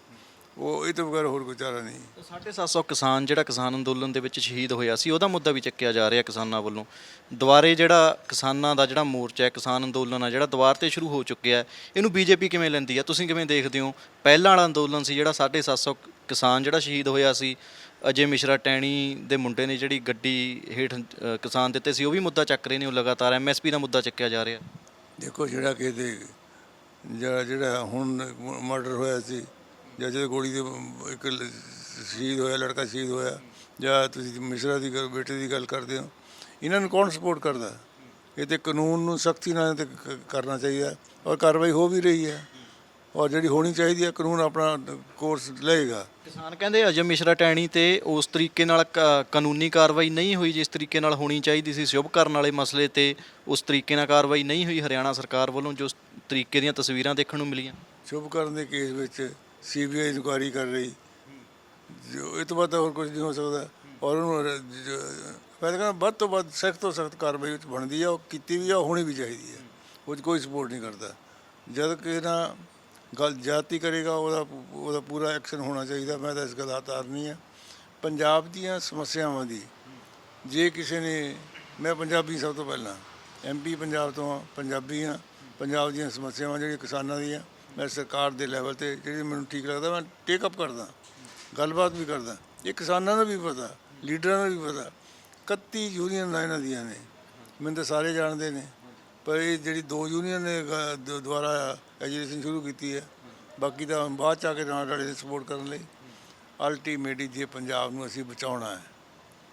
ਉਹ ਇਹ ਤੋਂ ਬਗੈਰ ਹੋਰ ਕੋਈ ਚਾਰਾ ਨਹੀਂ। 750 ਕਿਸਾਨ ਜਿਹੜਾ ਕਿਸਾਨ ਅੰਦੋਲਨ ਦੇ ਵਿੱਚ ਸ਼ਹੀਦ ਹੋਇਆ ਸੀ ਉਹਦਾ ਮੁੱਦਾ ਵੀ ਚੱਕਿਆ ਜਾ ਰਿਹਾ ਕਿਸਾਨਾਂ ਵੱਲੋਂ। ਦੁਬਾਰੇ ਜਿਹੜਾ ਕਿਸਾਨਾਂ ਦਾ ਜਿਹੜਾ ਮੋਰਚਾ ਹੈ ਕਿਸਾਨ ਅੰਦੋਲਨ ਆ ਜਿਹੜਾ ਦੁਬਾਰ ਤੇ ਸ਼ੁਰੂ ਹੋ ਚੁੱਕਿਆ ਇਹਨੂੰ ਬੀਜੇਪੀ ਕਿਵੇਂ ਲੈਂਦੀ ਆ? ਤੁਸੀਂ ਕਿਵੇਂ ਦੇਖਦੇ ਹੋ? ਪਹਿਲਾਂ ਵਾਲਾ ਅੰਦੋਲਨ ਸੀ ਜਿਹੜਾ 750 ਕਿਸਾਨ ਜਿਹੜਾ ਸ਼ਹੀਦ ਹੋਇਆ ਸੀ ਅਜੇ ਮਿਸ਼ਰਾ ਟੈਣੀ ਦੇ ਮੁੰਡੇ ਨੇ ਜਿਹੜੀ ਗੱਡੀ ਹੇਠ ਕਿਸਾਨ ਦਿੱਤੇ ਸੀ ਉਹ ਵੀ ਮੁੱਦਾ ਚੱਕ ਰਹੇ ਨੇ ਉਹ ਲਗਾਤਾਰ ਐਮਐਸਪੀ ਦਾ ਮੁੱਦਾ ਚੱਕਿਆ ਜਾ ਰਿਹਾ। ਦੇਖੋ ਜਿਹੜਾ ਕਿ ਜਾਂ ਜਿਹੜਾ ਹੁਣ ਮਰਡਰ ਹੋਇਆ ਸੀ, ਜਾਂ ਜਿਹਦੇ ਗੋਲੀ ਦੇ ਇੱਕ ਸ਼ਹੀਦ ਹੋਇਆ, ਲੜਕਾ ਸ਼ਹੀਦ ਹੋਇਆ, ਜਾਂ ਤੁਸੀਂ ਮਿਸ਼ਰਾ ਦੀ ਗੱਲ, ਬੇਟੇ ਦੀ ਗੱਲ ਕਰਦੇ ਹੋ, ਇਹਨਾਂ ਨੂੰ ਕੌਣ ਸਪੋਰਟ ਕਰਦਾ? ਇਹ ਤੇ ਕਾਨੂੰਨ ਨੂੰ ਸਖਤੀ ਨਾਲ ਤੇ ਕਰਨਾ ਚਾਹੀਦਾ ਔਰ ਕਾਰਵਾਈ ਹੋ ਵੀ ਰਹੀ ਹੈ। ਔਰ ਜਿਹੜੀ ਹੋਣੀ ਚਾਹੀਦੀ ਹੈ ਕਾਨੂੰਨ ਆਪਣਾ ਕੋਰਸ ਲਏਗਾ। ਕਿਸਾਨ ਕਹਿੰਦੇ ਅਜਮ ਮਿਸ਼ਰਾ ਟੈਣੀ ਤੇ ਉਸ ਤਰੀਕੇ ਨਾਲ ਕ- ਕਾਨੂੰਨੀ ਕਾਰਵਾਈ ਨਹੀਂ ਹੋਈ ਜਿਸ ਤਰੀਕੇ ਨਾਲ ਹੋਣੀ ਚਾਹੀਦੀ ਸੀ ਸ਼ੁਭ ਕਰਨ ਵਾਲੇ ਮਸਲੇ ਤੇ ਉਸ ਤਰੀਕੇ ਨਾਲ ਕਾਰਵਾਈ ਨਹੀਂ ਹੋਈ ਹਰਿਆਣਾ ਸਰਕਾਰ ਵੱਲੋਂ ਜੋ ਤਰੀਕੇ ਦੀਆਂ ਤਸਵੀਰਾਂ ਦੇਖਣ ਨੂੰ ਮਿਲੀਆਂ। ਸ਼ੁਭ ਕਰਨ ਦੇ ਕੇਸ ਵਿੱਚ ਸੀਬੀਆਈ ਇਨਕੁਆਇਰੀ ਕਰ ਰਹੀ। ਜੋ ਇਹ ਤੋਂ ਬਾਅਦ ਤਾਂ ਹੋਰ ਕੁਝ ਨਹੀਂ ਹੋ ਸਕਦਾ। ਔਰ ਉਹਨੂੰ ਰ- ਜ- ਮੈਂ ਤਾਂ ਕਹਿੰਦਾ ਵੱਧ ਤੋਂ ਵੱਧ ਸਖਤ ਤੋਂ ਸਖਤ ਕਾਰਵਾਈ ਵਿੱਚ ਬਣਦੀ ਆ ਉਹ ਕੀਤੀ ਵੀ ਆ ਹੋਣੀ ਵੀ ਚਾਹੀਦੀ ਹੈ ਉਹ 'ਚ ਕੋਈ ਸਪੋਰਟ ਨਹੀਂ ਕਰਦਾ। ਜਦ ਕਿ ਨਾ ਗੱਲ ਜਾਤੀ ਕਰੇਗਾ ਉਹਦਾ ਉਹਦਾ ਪੂਰਾ ਐਕਸ਼ਨ ਹੋਣਾ ਚਾਹੀਦਾ ਮੈਂ ਤਾਂ ਇਸ ਗੱਲ ਦਾ ਤਾਰਨੀ ਹੈ। ਪੰਜਾਬ ਦੀਆਂ ਸਮੱਸਿਆਵਾਂ ਦੀ ਜੇ ਕਿਸੇ ਨੇ ਮੈਂ ਪੰਜਾਬੀ ਸਭ ਤੋਂ ਪਹਿਲਾਂ ਐਮਪੀ ਪੰਜਾਬ ਤੋਂ ਹਾਂ, ਪੰਜਾਬੀ ਹਾਂ ਪੰਜਾਬ ਦੀਆਂ ਸਮੱਸਿਆਵਾਂ ਜਿਹੜੀਆਂ ਕਿਸਾਨਾਂ ਦੀਆਂ ਮੈਂ ਸਰਕਾਰ ਦੇ ਲੈਵਲ ਤੇ ਜਿਹੜੀ ਮੈਨੂੰ ਠੀਕ ਲੱਗਦਾ ਮੈਂ ਟੇਕ ਅਪ ਕਰਦਾ ਗੱਲਬਾਤ ਵੀ ਕਰਦਾ। ਇਹ ਕਿਸਾਨਾਂ ਨੂੰ ਵੀ ਪਤਾ ਲੀਡਰਾਂ ਨੂੰ ਵੀ ਪਤਾ। 31 ਯੂਨੀਅਨ ਇਹਨਾਂ ਦੀਆਂ ਨੇ ਮੈਨੂੰ ਤਾਂ ਸਾਰੇ ਜਾਣਦੇ ਨੇ। ਪਰ ਇਹ ਜਿਹੜੀ ਦੋ ਯੂਨੀਅਨ ਨੇ ਗ- ਦ- ਦੁਆਰਾ ਐਜੂਕੇਸ਼ਨ ਸ਼ੁਰੂ ਕੀਤੀ ਹੈ ਬਾਕੀ ਤਾਂ ਬਾਅਦ ਚ ਆ ਕੇ ਨਾਲ ਰਲੇ ਸਪੋਰਟ ਕਰਨ ਲਈ ਅਲਟੀਮੇਟਲੀ ਜੇ ਪੰਜਾਬ ਨੂੰ ਅਸੀਂ ਬਚਾਉਣਾ ਹੈ